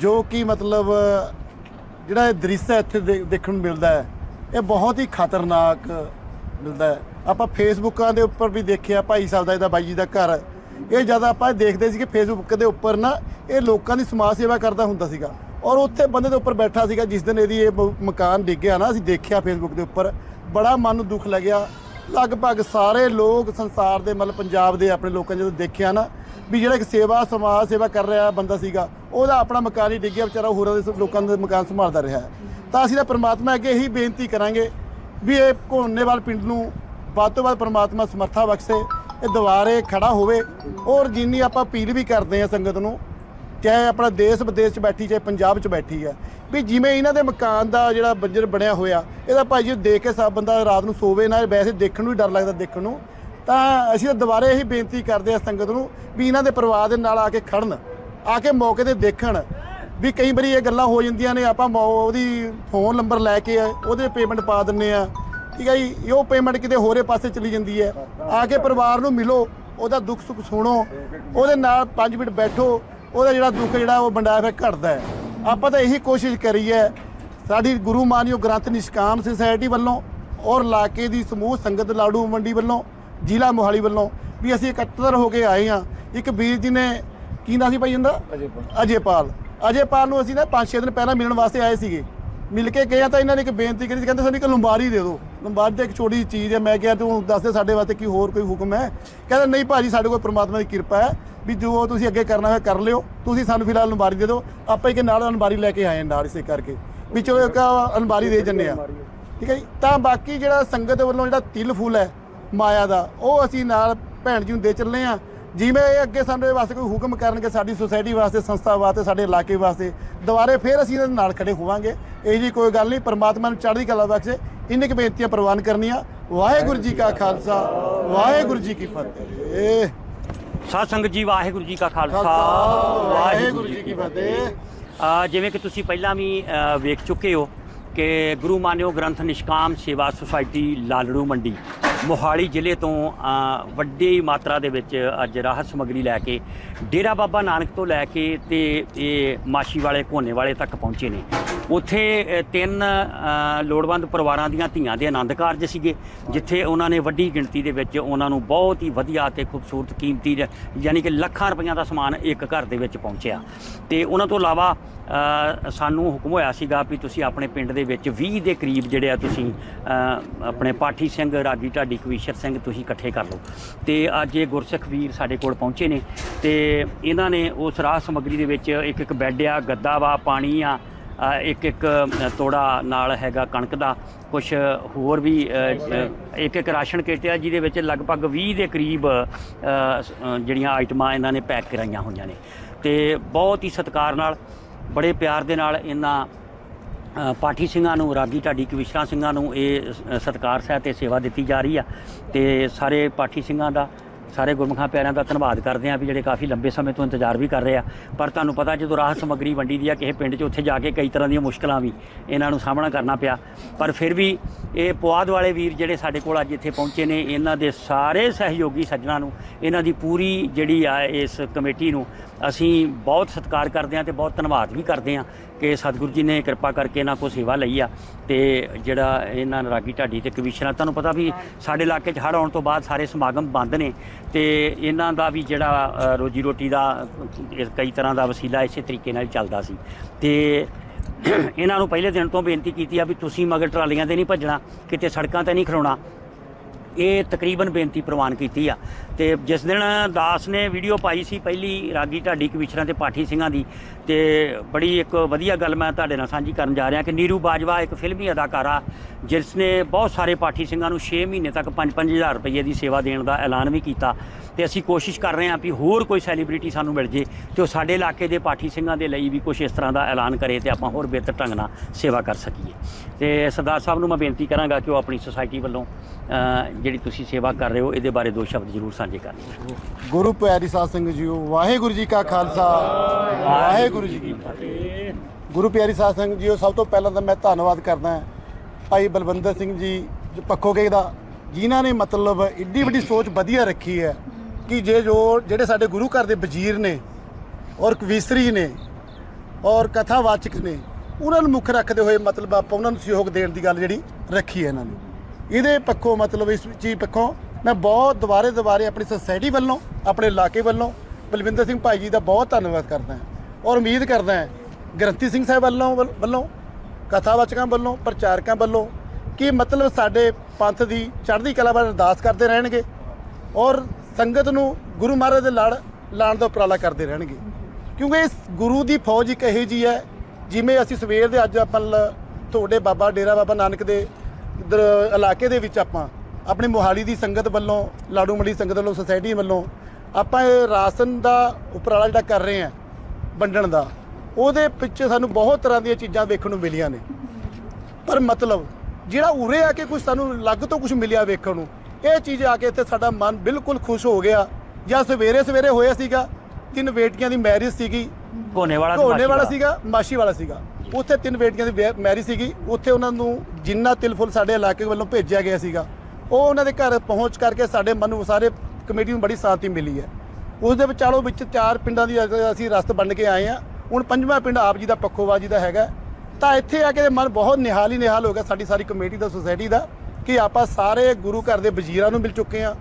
ਜੋ ਕਿ ਮਤਲਬ ਜਿਹੜਾ ਇਹ ਦ੍ਰਿਸ਼ ਇੱਥੇ ਦੇਖਣ ਨੂੰ ਮਿਲਦਾ ਹੈ ਇਹ ਬਹੁਤ ਹੀ ਖਤਰਨਾਕ ਮਿਲਦਾ ਹੈ। ਆਪਾਂ ਫੇਸਬੁੱਕਾਂ ਦੇ ਉੱਪਰ ਵੀ ਦੇਖਿਆ ਭਾਈ ਸਾਹਿਬ ਦਾ ਇਹਦਾ ਬਾਈ ਜੀ ਦਾ ਘਰ। ਇਹ ਜਦ ਆਪਾਂ ਦੇਖਦੇ ਸੀ ਕਿ ਫੇਸਬੁੱਕ ਦੇ ਉੱਪਰ ਨਾ ਇਹ ਲੋਕਾਂ ਦੀ ਸਮਾਜ ਸੇਵਾ ਕਰਦਾ ਹੁੰਦਾ ਸੀਗਾ। ਔਰ ਉੱਥੇ ਬੰਦੇ ਦੇ ਉੱਪਰ ਬੈਠਾ ਸੀਗਾ, ਜਿਸ ਦਿਨ ਇਹਦੀ ਇਹ ਮ- ਮਕਾਨ ਡਿੱਗਿਆ ਨਾ, ਅਸੀਂ ਦੇਖਿਆ ਫੇਸਬੁੱਕ ਦੇ ਉੱਪਰ, ਬੜਾ ਮਨ ਨੂੰ ਦੁੱਖ ਲੱਗਿਆ। ਲਗਭਗ ਸਾਰੇ ਲੋਕ ਸੰਸਾਰ ਦੇ, ਮਤਲਬ ਪੰਜਾਬ ਦੇ ਆਪਣੇ ਲੋਕਾਂ ਜਦੋਂ ਦੇਖਿਆ ਨਾ, ਵੀ ਜਿਹੜਾ ਇੱਕ ਸੇਵਾ, ਸਮਾਜ ਸੇਵਾ ਕਰ ਰਿਹਾ ਬੰਦਾ ਸੀਗਾ, ਉਹਦਾ ਆਪਣਾ ਮਕਾਨ ਹੀ ਡਿੱਗਿਆ ਵਿਚਾਰਾ ਹੋਰਾਂ ਦੇ ਲੋਕਾਂ ਦੇ ਮਕਾਨ ਸੰਭਾਲਦਾ ਰਿਹਾ। ਤਾਂ ਅਸੀਂ ਤਾਂ ਪ੍ਰਮਾਤਮਾ ਅੱਗੇ ਇਹੀ ਬੇਨਤੀ ਕਰਾਂਗੇ ਵੀ ਇਹ ਘੋਨੇਵਾਲ ਪਿੰਡ ਨੂੰ ਵੱਧ ਤੋਂ ਵੱਧ ਪ੍ਰਮਾਤਮਾ ਸਮਰੱਥਾ ਬਖਸ਼ੇ, ਇਹ ਦੁਬਾਰੇ ਖੜਾ ਹੋਵੇ, ਔਰ ਜਿੰਨੀ ਆਪਾਂ ਅਪੀਲ ਵੀ ਕਰਦੇ ਹਾਂ ਸੰਗਤ ਨੂੰ ਚਾਹੇ ਆਪਣਾ ਦੇਸ਼ ਵਿਦੇਸ਼ 'ਚ ਬੈਠੀ, ਚਾਹੇ ਪੰਜਾਬ 'ਚ ਬੈਠੀ ਆ, ਵੀ ਜਿਵੇਂ ਇਹਨਾਂ ਦੇ ਮਕਾਨ ਦਾ ਜਿਹੜਾ ਬੰਜਰ ਬਣਿਆ ਹੋਇਆ, ਇਹਦਾ ਭਾਈ ਜੀ ਦੇਖ ਕੇ ਸਭ ਬੰਦਾ ਰਾਤ ਨੂੰ ਸੋਵੇ ਨਾ, ਵੈਸੇ ਦੇਖਣ ਨੂੰ ਹੀ ਡਰ ਲੱਗਦਾ ਦੇਖਣ ਨੂੰ, ਤਾਂ ਅਸੀਂ ਤਾਂ ਦੁਬਾਰੇ ਇਹੀ ਬੇਨਤੀ ਕਰਦੇ ਹਾਂ ਸੰਗਤ ਨੂੰ ਵੀ ਇਹਨਾਂ ਦੇ ਪਰਿਵਾਰ ਦੇ ਨਾਲ ਆ ਕੇ ਖੜਨ, ਆ ਕੇ ਮੌਕੇ ਤੇ ਦੇਖਣ, ਵੀ ਕਈ ਵਾਰੀ ਇਹ ਗੱਲਾਂ ਹੋ ਜਾਂਦੀਆਂ ਨੇ, ਆਪਾਂ ਮੌ- ਉਹਦੀ ਫੋਨ ਨੰਬਰ ਲੈ ਕੇ ਉਹਦੇ ਪੇਮੈਂਟ ਪਾ ਦਿੰਨੇ ਆ ਠੀਕ ਹੈ ਜੀ ਉਹ ਪੇਮੈਂਟ ਕਿਤੇ ਹੋਰੇ ਪਾਸੇ ਚਲੀ ਜਾਂਦੀ ਹੈ, ਆ ਕੇ ਪਰਿਵਾਰ ਨੂੰ ਮਿਲੋ, ਉਹਦਾ ਦੁੱਖ ਸੁੱਖ ਸੁਣੋ, ਉਹਦੇ ਨਾਲ 5 ਮਿੰਟ ਬੈਠੋ ਉਹਦਾ ਜਿਹੜਾ ਦੁੱਖ ਜਿਹੜਾ ਉਹ ਵੰਡਾਇਆ ਫਿਰ ਘਟਦਾ ਹੈ। ਆਪਾਂ ਤਾਂ ਇਹੀ ਕੋਸ਼ਿਸ਼ ਕਰੀ ਹੈ ਸਾਡੀ ਗੁਰੂ ਮਾਨਿਓ ਗ੍ਰੰਥ ਨਿਸ਼ਕਾਮ ਸੁਸਾਇਟੀ ਵੱਲੋਂ ਔਰ ਇਲਾਕੇ ਦੀ ਸਮੂਹ ਸੰਗਤ ਲਾੜੂ ਮੰਡੀ ਵੱਲੋਂ ਜ਼ਿਲ੍ਹਾ ਮੋਹਾਲੀ ਵੱਲੋਂ ਵੀ ਅਸੀਂ ਇਕੱਤਰ ਹੋ ਕੇ ਆਏ ਹਾਂ। ਇੱਕ ਵੀਰ ਜੀ ਨੇ ਕੀ ਨਾਂ ਸੀ ਭਾਈ ਹੁੰਦਾ ਅਜੇਪਾਲ। ਅਜੇਪਾਲ। ਨੂੰ ਅਸੀਂ ਨਾ 5-6 ਦਿਨ ਪਹਿਲਾਂ ਮਿਲਣ ਵਾਸਤੇ ਆਏ ਸੀਗੇ। ਮਿਲ ਕੇ ਗਏ ਆ ਤਾਂ ਇਹਨਾਂ ਨੇ ਇੱਕ ਬੇਨਤੀ ਸੀ ਕਹਿੰਦੇ ਸਾਨੂੰ ਇੱਕ ਲੰਬਾਰੀ ਦੇ ਦਿਓ। ਲੰਬਾਰੀ ਤਾਂ ਇੱਕ ਛੋਟੀ ਜਿਹੀ ਚੀਜ਼ ਹੈ। ਮੈਂ ਕਿਹਾ ਤੂੰ ਦੱਸ ਦੇ ਸਾਡੇ ਵਾਸਤੇ ਕੀ ਹੋਰ ਕੋਈ ਹੁਕਮ ਹੈ? ਕਹਿੰਦਾ ਨਹੀਂ ਭਾਜੀ ਸਾਡੇ ਕੋਲ ਪ੍ਰਮਾਤਮਾ ਦੀ ਕਿਰਪਾ ਹੈ। ਵੀ ਜੋ ਤੁਸੀਂ ਅੱਗੇ ਕਰਨਾ ਹੋਇਆ ਕਰ ਲਿਓ। ਤੁਸੀਂ ਸਾਨੂੰ ਫਿਲਹਾਲ ਲੰਬਾਰੀ ਦੇ ਦਿਓ। ਆਪਾਂ ਇੱਕ ਨਾਲ ਲੰਬਾਰੀ ਲੈ ਕੇ ਆਏ ਹਾਂ ਨਾਲ ਇਸੇ ਕਰਕੇ। ਵੀ ਚਲੋ ਇੱਕ ਲੰਬਾਰੀ ਦੇ ਜੰਨੇ ਆ। ਠੀਕ ਹੈ ਜੀ? ਤਾਂ ਬਾਕੀ ਜਿਹੜਾ ਸੰਗਤ ਵੱਲੋਂ ਜਿਹੜਾ ਤਿਲ ਫੁੱਲ ਹੈ ਮਾਇਆ ਦਾ, ਉਹ ਅਸੀਂ ਨਾਲ ਭੈਣ ਜੀ ਨੂੰ ਦੇ ਚੱਲੇ ਆ ਜਿਵੇਂ ਇਹ ਅੱਗੇ ਸਾਡੇ ਵਾਸਤੇ ਕੋਈ ਹੁਕਮ ਕਰਨਗੇ ਸਾਡੀ ਸੁਸਾਇਟੀ ਵਾਸਤੇ, ਸੰਸਥਾ ਵਾਸਤੇ, ਸਾਡੇ ਇਲਾਕੇ ਵਾਸਤੇ, ਦੁਬਾਰੇ ਫੇਰ ਅਸੀਂ ਇਹਨਾਂ ਦੇ ਨਾਲ ਖੜੇ ਹੋਵਾਂਗੇ। ਇਹ ਜੀ ਕੋਈ ਗੱਲ ਨਹੀਂ, ਪਰਮਾਤਮਾ ਨੂੰ ਚੜ੍ਹਦੀ ਕਲਾ ਬਖਸ਼ੇ। ਇੰਨੇ ਕੁ ਬੇਨਤੀਆਂ ਪ੍ਰਵਾਨ ਕਰਨੀਆਂ। ਵਾਹਿਗੁਰੂ ਜੀ ਕਾ ਖਾਲਸਾ, ਵਾਹਿਗੁਰੂ ਜੀ ਕੀ ਫਤਿਹ। ਸਾਧ ਸੰਗਤ ਜੀ ਵਾਹਿਗੁਰੂ ਜੀ ਕਾ ਖਾਲਸਾ। ਵਾਹਿਗੁਰੂ ਜੀ ਕੀ ਫਤਿਹ। ਜਿਵੇਂ ਕਿ ਤੁਸੀਂ ਪਹਿਲਾਂ ਵੀ ਵੇਖ ਚੁੱਕੇ ਹੋ ਕਿ ਗੁਰੂ ਮਾਨਿਓ ਗ੍ਰੰਥ ਨਿਸ਼ਕਾਮ ਸੇਵਾ ਸੁਸਾਇਟੀ ਲਾਲੜੂ ਮੰਡੀ ਮੋਹਾਲੀ ਜ਼ਿਲ੍ਹੇ ਤੋਂ ਵੱਡੀ ਮਾਤਰਾ ਦੇ ਵਿੱਚ ਅੱਜ ਰਾਹਤ ਸਮੱਗਰੀ ਲੈ ਕੇ ਡੇਰਾ ਬਾਬਾ ਨਾਨਕ ਤੋਂ ਲੈ ਕੇ ਤੇ ਇਹ ਮਾਸ਼ੀ ਵਾਲੇ ਕੋਨੇ ਵਾਲੇ ਤੱਕ ਪਹੁੰਚੇ ਨੇ। ਉੱਥੇ ਤਿੰਨ ਲੋੜਵੰਦ ਪਰਿਵਾਰਾਂ ਦੀਆਂ ਧੀਆਂ ਦੇ ਆਨੰਦ ਕਾਰਜ ਸੀਗੇ, ਜਿੱਥੇ ਉਹਨਾਂ ਨੇ ਵੱਡੀ ਗਿਣਤੀ ਦੇ ਵਿੱਚ ਉਹਨਾਂ ਨੂੰ ਬਹੁਤ ਹੀ ਵਧੀਆ ਤੇ ਖੂਬਸੂਰਤ ਕੀਮਤੀ, ਯਾਨੀ ਕਿ ਲੱਖਾਂ ਰੁਪਈਆਂ ਦਾ ਸਮਾਨ ਇੱਕ ਘਰ ਦੇ ਵਿੱਚ ਪਹੁੰਚਿਆ। ਤੇ ਉਹਨਾਂ ਤੋਂ ਇਲਾਵਾ ਸਾਨੂੰ ਹੁਕਮ ਹੋਇਆ ਸੀਗਾ ਵੀ ਤੁਸੀਂ ਆਪਣੇ ਪਿੰਡ ਦੇ ਵਿੱਚ 20 ਦੇ ਕਰੀਬ ਜਿਹੜੇ ਆ ਤੁਸੀਂ ਆਪਣੇ ਪਾਠੀ ਸਿੰਘ, ਰਾਗੀ ਢਾਡੀ, ਕਵੀਸ਼ਰ ਸਿੰਘ ਤੁਸੀਂ ਇਕੱਠੇ ਕਰ ਲਓ। ਤੇ ਅੱਜ ਇਹ ਗੁਰਸਿੱਖ ਵੀਰ ਸਾਡੇ ਕੋਲ ਪਹੁੰਚੇ ਨੇ ਤੇ ਇਹਨਾਂ ਨੇ ਉਸ ਰਾਹ ਸਮੱਗਰੀ ਦੇ ਵਿੱਚ ਇੱਕ ਇੱਕ ਬੈੱਡ ਆ, ਗੱਦਾ ਵਾ, ਪਾਣੀ ਆ ਇੱਕ ਇੱਕ ਤੋੜਾ ਨਾਲ ਹੈਗਾ ਕਣਕ ਦਾ। ਕੁਝ ਹੋਰ ਵੀ ਇੱਕ ਇੱਕ ਰਾਸ਼ਨ ਕਿੱਟ ਆ ਜਿਹਦੇ ਵਿੱਚ ਲਗਭਗ 20 ਦੇ ਕਰੀਬ ਜਿਹੜੀਆਂ ਆਈਟਮਾਂ ਇਹਨਾਂ ਨੇ ਪੈਕ ਕਰਾਈਆਂ ਹੋਈਆਂ ਨੇ। ਤੇ ਬਹੁਤ ਹੀ ਸਤਿਕਾਰ ਨਾਲ, ਬੜੇ ਪਿਆਰ ਦੇ ਨਾਲ ਇਹਨਾਂ ਪਾਠੀ ਸਿੰਘਾਂ ਨੂੰ, ਰਾਗੀ ਢਾਡੀ ਕਵਿਸ਼ਰਾ ਸਿੰਘਾਂ ਨੂੰ ਇਹ ਸ- ਸਤਿਕਾਰ ਸਹਿ ਤੇ ਸੇਵਾ ਦਿੱਤੀ ਜਾ ਰਹੀ ਆ। ਤੇ ਸਾਰੇ ਪਾਠੀ ਸਿੰਘਾਂ ਦਾ ਸਾਰੇ ਗੁਰਮੁਖਾਂ ਪਿਆਰਿਆਂ ਦਾ ਧੰਨਵਾਦ ਕਰਦੇ ਆ ਵੀ ਜਿਹੜੇ ਕਾਫੀ ਲੰਬੇ ਸਮੇਂ ਤੋਂ ਇੰਤਜ਼ਾਰ ਵੀ ਕਰ ਰਹੇ ਆ। ਪਰ ਤੁਹਾਨੂੰ ਪਤਾ ਜਦੋਂ ਰਾਹਤ ਸਮੱਗਰੀ ਵੰਡੀ ਦੀ ਆ, ਕਿਸੇ ਪਿੰਡ 'ਚ ਉੱਥੇ ਜਾ ਕੇ ਕਈ ਤਰ੍ਹਾਂ ਦੀਆਂ ਮੁਸ਼ਕਲਾਂ ਵੀ ਇਹਨਾਂ ਨੂੰ ਸਾਹਮਣਾ ਕਰਨਾ ਪਿਆ। ਪਰ ਫਿਰ ਵੀ ਇਹ ਪੁਆਧ ਵਾਲੇ ਵੀਰ ਜਿਹੜੇ ਸਾਡੇ ਕੋਲ ਅੱਜ ਇੱਥੇ ਪਹੁੰਚੇ ਨੇ, ਇਹਨਾਂ ਦੇ ਸਾਰੇ ਸਹਿਯੋਗੀ ਸੱਜਣਾ ਨੂੰ, ਇਹਨਾਂ ਦੀ ਪੂਰੀ ਜਿਹੜੀ ਆ ਇਸ ਕਮੇਟੀ ਨੂੰ ਅਸੀਂ ਬਹੁਤ ਸਤਿਕਾਰ ਕਰਦੇ ਹਾਂ ਤੇ ਬਹੁਤ ਧੰਨਵਾਦ ਵੀ ਕਰਦੇ ਹਾਂ ਕਿ ਸਤਿਗੁਰੂ ਜੀ ਨੇ ਕਿਰਪਾ ਕਰਕੇ ਇਹਨਾਂ ਕੋ ਸੇਵਾ ਲਈ ਆ ਤੇ ਜਿਹੜਾ ਇਹਨਾਂ ਰਾਗੀ ਢਾਡੀ ਤੇ ਕਵੀਸ਼ਰਾਂ ਤੁਹਾਨੂੰ ਪਤਾ ਵੀ ਸਾਡੇ ਇਲਾਕੇ 'ਚ ਹੜ੍ਹ ਆਉਣ ਤੋਂ ਬਾਅਦ ਸਾਰੇ ਸਮਾਗਮ ਬੰਦ ਨੇ ਤੇ ਇਹਨਾਂ ਦਾ ਵੀ ਜਿਹੜਾ ਰੋਜੀ ਰੋਟੀ ਦਾ ਕਈ ਤਰ੍ਹਾਂ ਦਾ ਵਸੀਲਾ ਇਸੇ ਤਰੀਕੇ ਨਾਲ ਚੱਲਦਾ ਸੀ। ਤੇ ਇਹਨਾਂ ਨੂੰ ਪਹਿਲੇ ਦਿਨ ਤੋਂ ਬੇਨਤੀ ਕੀਤੀ ਆ ਵੀ ਤੁਸੀਂ ਮਗਰ ਟਰਾਲੀਆਂ ਤੇ ਨਹੀਂ ਭੱਜਣਾ, ਕਿਤੇ ਸੜਕਾਂ ਤੇ ਨਹੀਂ ਖੜੋਣਾ ਇਹ ਤਕਰੀਬਨ ਬੇਨਤੀ ਪ੍ਰਵਾਨ ਕੀਤੀ ਆ। ਤੇ ਜਿਸ ਦਿਨ ਦਾਸ ਨੇ ਵੀਡੀਓ ਪਾਈ ਸੀ, ਪਹਿਲੀ ਰਾਗੀ ਢਾਡੀ ਕਵਿਸ਼ਰਾਂ ਤੇ ਪਾਠੀ ਸਿੰਘਾਂ ਦੀ, ਤੇ ਬੜੀ ਇੱਕ ਵਧੀਆ ਗੱਲ ਮੈਂ ਤੁਹਾਡੇ ਨਾਲ ਸਾਂਝੀ ਕਰਨ ਜਾ ਰਿਹਾ ਕਿ ਨੀਰੂ ਬਾਜਵਾ ਇੱਕ ਫਿਲਮੀ ਅਦਾਕਾਰਾ, ਜਿਸ ਨੇ ਬਹੁਤ ਸਾਰੇ ਪਾਠੀ ਸਿੰਘਾਂ ਨੂੰ 6 ਮਹੀਨੇ ਤੱਕ 5-5000 ਰੁਪਏ ਦੀ ਸੇਵਾ ਦੇਣ ਦਾ ਐਲਾਨ ਵੀ ਕੀਤਾ। ਤੇ ਅਸੀਂ ਕੋਸ਼ਿਸ਼ ਕਰ ਰਹੇ ਹਾਂ ਵੀ ਹੋਰ ਕੋਈ ਸੈਲੀਬ੍ਰਿਟੀ ਸਾਨੂੰ ਮਿਲ ਜੇ, ਤੇ ਉਹ ਸਾਡੇ ਇਲਾਕੇ ਦੇ ਪਾਠੀ ਸਿੰਘਾਂ ਦੇ ਲਈ ਵੀ ਕੁਝ ਇਸ ਤਰ੍ਹਾਂ ਦਾ ਐਲਾਨ ਕਰੇ ਤੇ ਆਪਾਂ ਹੋਰ ਬਿਹਤਰ ਢੰਗ ਨਾਲ ਸੇਵਾ ਕਰ ਸਕੀਏ। ਤੇ ਸਰਦਾਰ ਸਾਹਿਬ ਨੂੰ ਮੈਂ ਬੇਨਤੀ ਕਰਾਂਗਾ ਕਿ ਉਹ ਆਪਣੀ ਸੁਸਾਇਟੀ ਵੱਲੋਂ ਜਿਹੜੀ ਤੁਸੀਂ ਸੇਵਾ ਕਰ ਰਹੇ ਹੋ, ਇਹਦੇ ਬਾਰੇ ਦੋ ਸ਼ਬਦ ਜ਼ਰੂਰ ਸਾਂਝੇ ਕਰਨ ਗੁਰੂ ਪਿਆਰੀ ਸਾਧ ਸੰਗਤ ਜੀਓ ਵਾਹਿਗੁਰੂ ਜੀ ਕਾ ਖਾਲਸਾ। ਵਾਹਿਗੁਰੂ ਜੀ ਕੀ ਫਤਿਹ। ਗੁਰੂ ਪਿਆਰੀ ਸਾਧ ਸੰਗਤ ਜੀਓ ਸਭ ਤੋਂ ਪਹਿਲਾਂ ਤਾਂ ਮੈਂ ਧੰਨਵਾਦ ਕਰਦਾ ਭਾਈ ਬਲਵੰਦਰ ਸਿੰਘ ਜੀ, ਜੋ ਪੱਖੋਗੇ ਦਾ, ਜਿਨ੍ਹਾਂ ਨੇ ਮਤਲਬ ਇੱਡੀ ਵੱਡੀ ਸੋਚ ਵਧੀਆ ਰੱਖੀ ਹੈ ਕਿ ਜੇ ਜੋ ਜਿਹੜੇ ਸਾਡੇ ਗੁਰੂ ਘਰ ਦੇ ਵਜ਼ੀਰ ਨੇ ਔਰ ਕਵੀਸਰੀ ਨੇ ਔਰ ਕਥਾਵਾਚਕ ਨੇ, ਉਹਨਾਂ ਨੂੰ ਮੁੱਖ ਰੱਖਦੇ ਹੋਏ ਮਤਲਬ ਆਪਾਂ ਉਹਨਾਂ ਨੂੰ ਸਹਿਯੋਗ ਦੇਣ ਦੀ ਗੱਲ ਜਿਹੜੀ ਰੱਖੀ ਹੈ ਇਹਨਾਂ ਨੇ। ਇਹਦੇ ਪੱਖੋਂ ਮਤਲਬ ਇਸ ਚੀਜ਼ ਪੱਖੋਂ ਮੈਂ ਬਹੁਤ ਦੁਬਾਰੇ ਦੁਬਾਰੇ ਆਪਣੀ ਸੋਸਾਇਟੀ ਵੱਲੋਂ, ਆਪਣੇ ਇਲਾਕੇ ਵੱਲੋਂ ਬਲਵਿੰਦਰ ਸਿੰਘ ਭਾਈ ਜੀ ਦਾ ਬਹੁਤ ਧੰਨਵਾਦ ਕਰਦਾ ਹਾਂ ਔਰ ਉਮੀਦ ਕਰਦਾ ਹਾਂ ਗ੍ਰੰਥੀ ਸਿੰਘ ਸਾਹਿਬ ਵੱਲੋਂ ਵੱਲੋਂ ਕਥਾਵਾਚਕਾਂ ਵੱਲੋਂ, ਪ੍ਰਚਾਰਕਾਂ ਵੱਲੋਂ ਕਿ ਮਤਲਬ ਸਾਡੇ ਪੰਥ ਦੀ ਚੜ੍ਹਦੀ ਕਲਾ ਬਾਰੇ ਅਰਦਾਸ ਕਰਦੇ ਰਹਿਣਗੇ ਔਰ ਸੰਗਤ ਨੂੰ ਗੁਰੂ ਮਹਾਰਾਜ ਦੇ ਲੜ ਲਾਣ ਦਾ ਉਪਰਾਲਾ ਕਰਦੇ ਰਹਿਣਗੇ। ਕਿਉਂਕਿ ਇਸ ਗੁਰੂ ਦੀ ਫੌਜ ਇੱਕ ਇਹੋ ਜੀ ਹੈ, ਜਿਵੇਂ ਅਸੀਂ ਸਵੇਰ ਦੇ ਅੱਜ ਆਪਾਂ ਤੁਹਾਡੇ ਬਾਬਾ, ਡੇਰਾ ਬਾਬਾ ਨਾਨਕ ਦੇ ਇੱਧਰ ਇਲਾਕੇ ਦੇ ਵਿੱਚ ਆਪਾਂ ਆਪਣੀ ਮੋਹਾਲੀ ਦੀ ਸੰਗਤ ਵੱਲੋਂ ਲਾੜੂ ਮੰਡੀ ਸੰਗਤ ਵੱਲੋਂ ਸੁਸਾਇਟੀ ਵੱਲੋਂ ਆਪਾਂ ਇਹ ਰਾਸ਼ਨ ਦਾ ਉਪਰਾਲਾ ਜਿਹੜਾ ਕਰ ਰਹੇ ਹਾਂ ਵੰਡਣ ਦਾ ਉਹਦੇ ਪਿੱਛੇ ਸਾਨੂੰ ਬਹੁਤ ਤਰ੍ਹਾਂ ਦੀਆਂ ਚੀਜ਼ਾਂ ਵੇਖਣ ਨੂੰ ਮਿਲੀਆਂ ਨੇ। ਪਰ ਮਤਲਬ ਜਿਹੜਾ ਉਰੇ ਆ ਕੇ ਕੁਝ ਸਾਨੂੰ ਲੱਗ ਤੋਂ ਕੁਝ ਮਿਲਿਆ ਵੇਖਣ ਨੂੰ ਇਹ ਚੀਜ਼ ਆ ਕੇ ਇੱਥੇ ਸਾਡਾ ਮਨ ਬਿਲਕੁਲ ਖੁਸ਼ ਹੋ ਗਿਆ। ਜਾਂ ਸਵੇਰੇ ਸਵੇਰੇ ਹੋਇਆ ਸੀਗਾ ਤਿੰਨ ਬੇਟੀਆਂ ਦੀ ਮੈਰਿਜ ਸੀਗੀ। ਕੋਨੇ ਵਾਲਾ ਢੋਣੇ ਵਾਲਾ ਸੀਗਾ ਮਾਸ਼ੀ ਵਾਲਾ ਸੀਗਾ। ਉੱਥੇ ਤਿੰਨ ਬੇਟੀਆਂ ਦੀ ਮੈਰਿਜ ਸੀਗੀ। ਉੱਥੇ ਉਹਨਾਂ ਨੂੰ ਜਿੰਨਾ ਤਿਲ ਫੁੱਲ ਸਾਡੇ ਇਲਾਕੇ ਵੱਲੋਂ ਭੇਜਿਆ ਗਿਆ ਸੀਗਾ। ਉਹ ਉਹਨਾਂ ਦੇ ਘਰ ਪਹੁੰਚ ਕਰਕੇ ਸਾਡੇ ਮਨ ਨੂੰ ਸਾਰੇ ਕਮੇਟੀ ਨੂੰ ਬੜੀ ਸ਼ਾਂਤੀ ਮਿਲੀ ਹੈ। ਉਸ ਦੇ ਵਿਚਾਲੋ ਵਿੱਚ ਚਾਰ ਪਿੰਡਾਂ ਦੀ ਅਗ- ਅਸੀਂ ਰਸਤ ਬਣ ਕੇ ਆਏ ਆ ਹੁਣ ਪੰਜਵਾਂ ਪਿੰਡ ਆਪ ਜੀ ਦਾ ਪੱਖੋਵਾ ਜੀ ਦਾ ਹੈਗਾ ਤਾਂ ਇੱਥੇ ਆ ਕੇ ਮਨ ਬਹੁਤ ਨਿਹਾਲ ਹੀ ਨਿਹਾਲ ਹੋ ਗਿਆ ਸਾਡੀ ਸਾਰੀ ਕਮੇਟੀ ਦਾ, ਸੁਸਾਇਟੀ ਦਾ, ਕਿ ਆਪਾਂ ਸਾਰੇ ਗੁਰੂ ਘਰ ਦੇ ਵਜ਼ੀਰਾਂ ਨੂੰ ਮਿਲ ਚੁੱਕੇ ਆ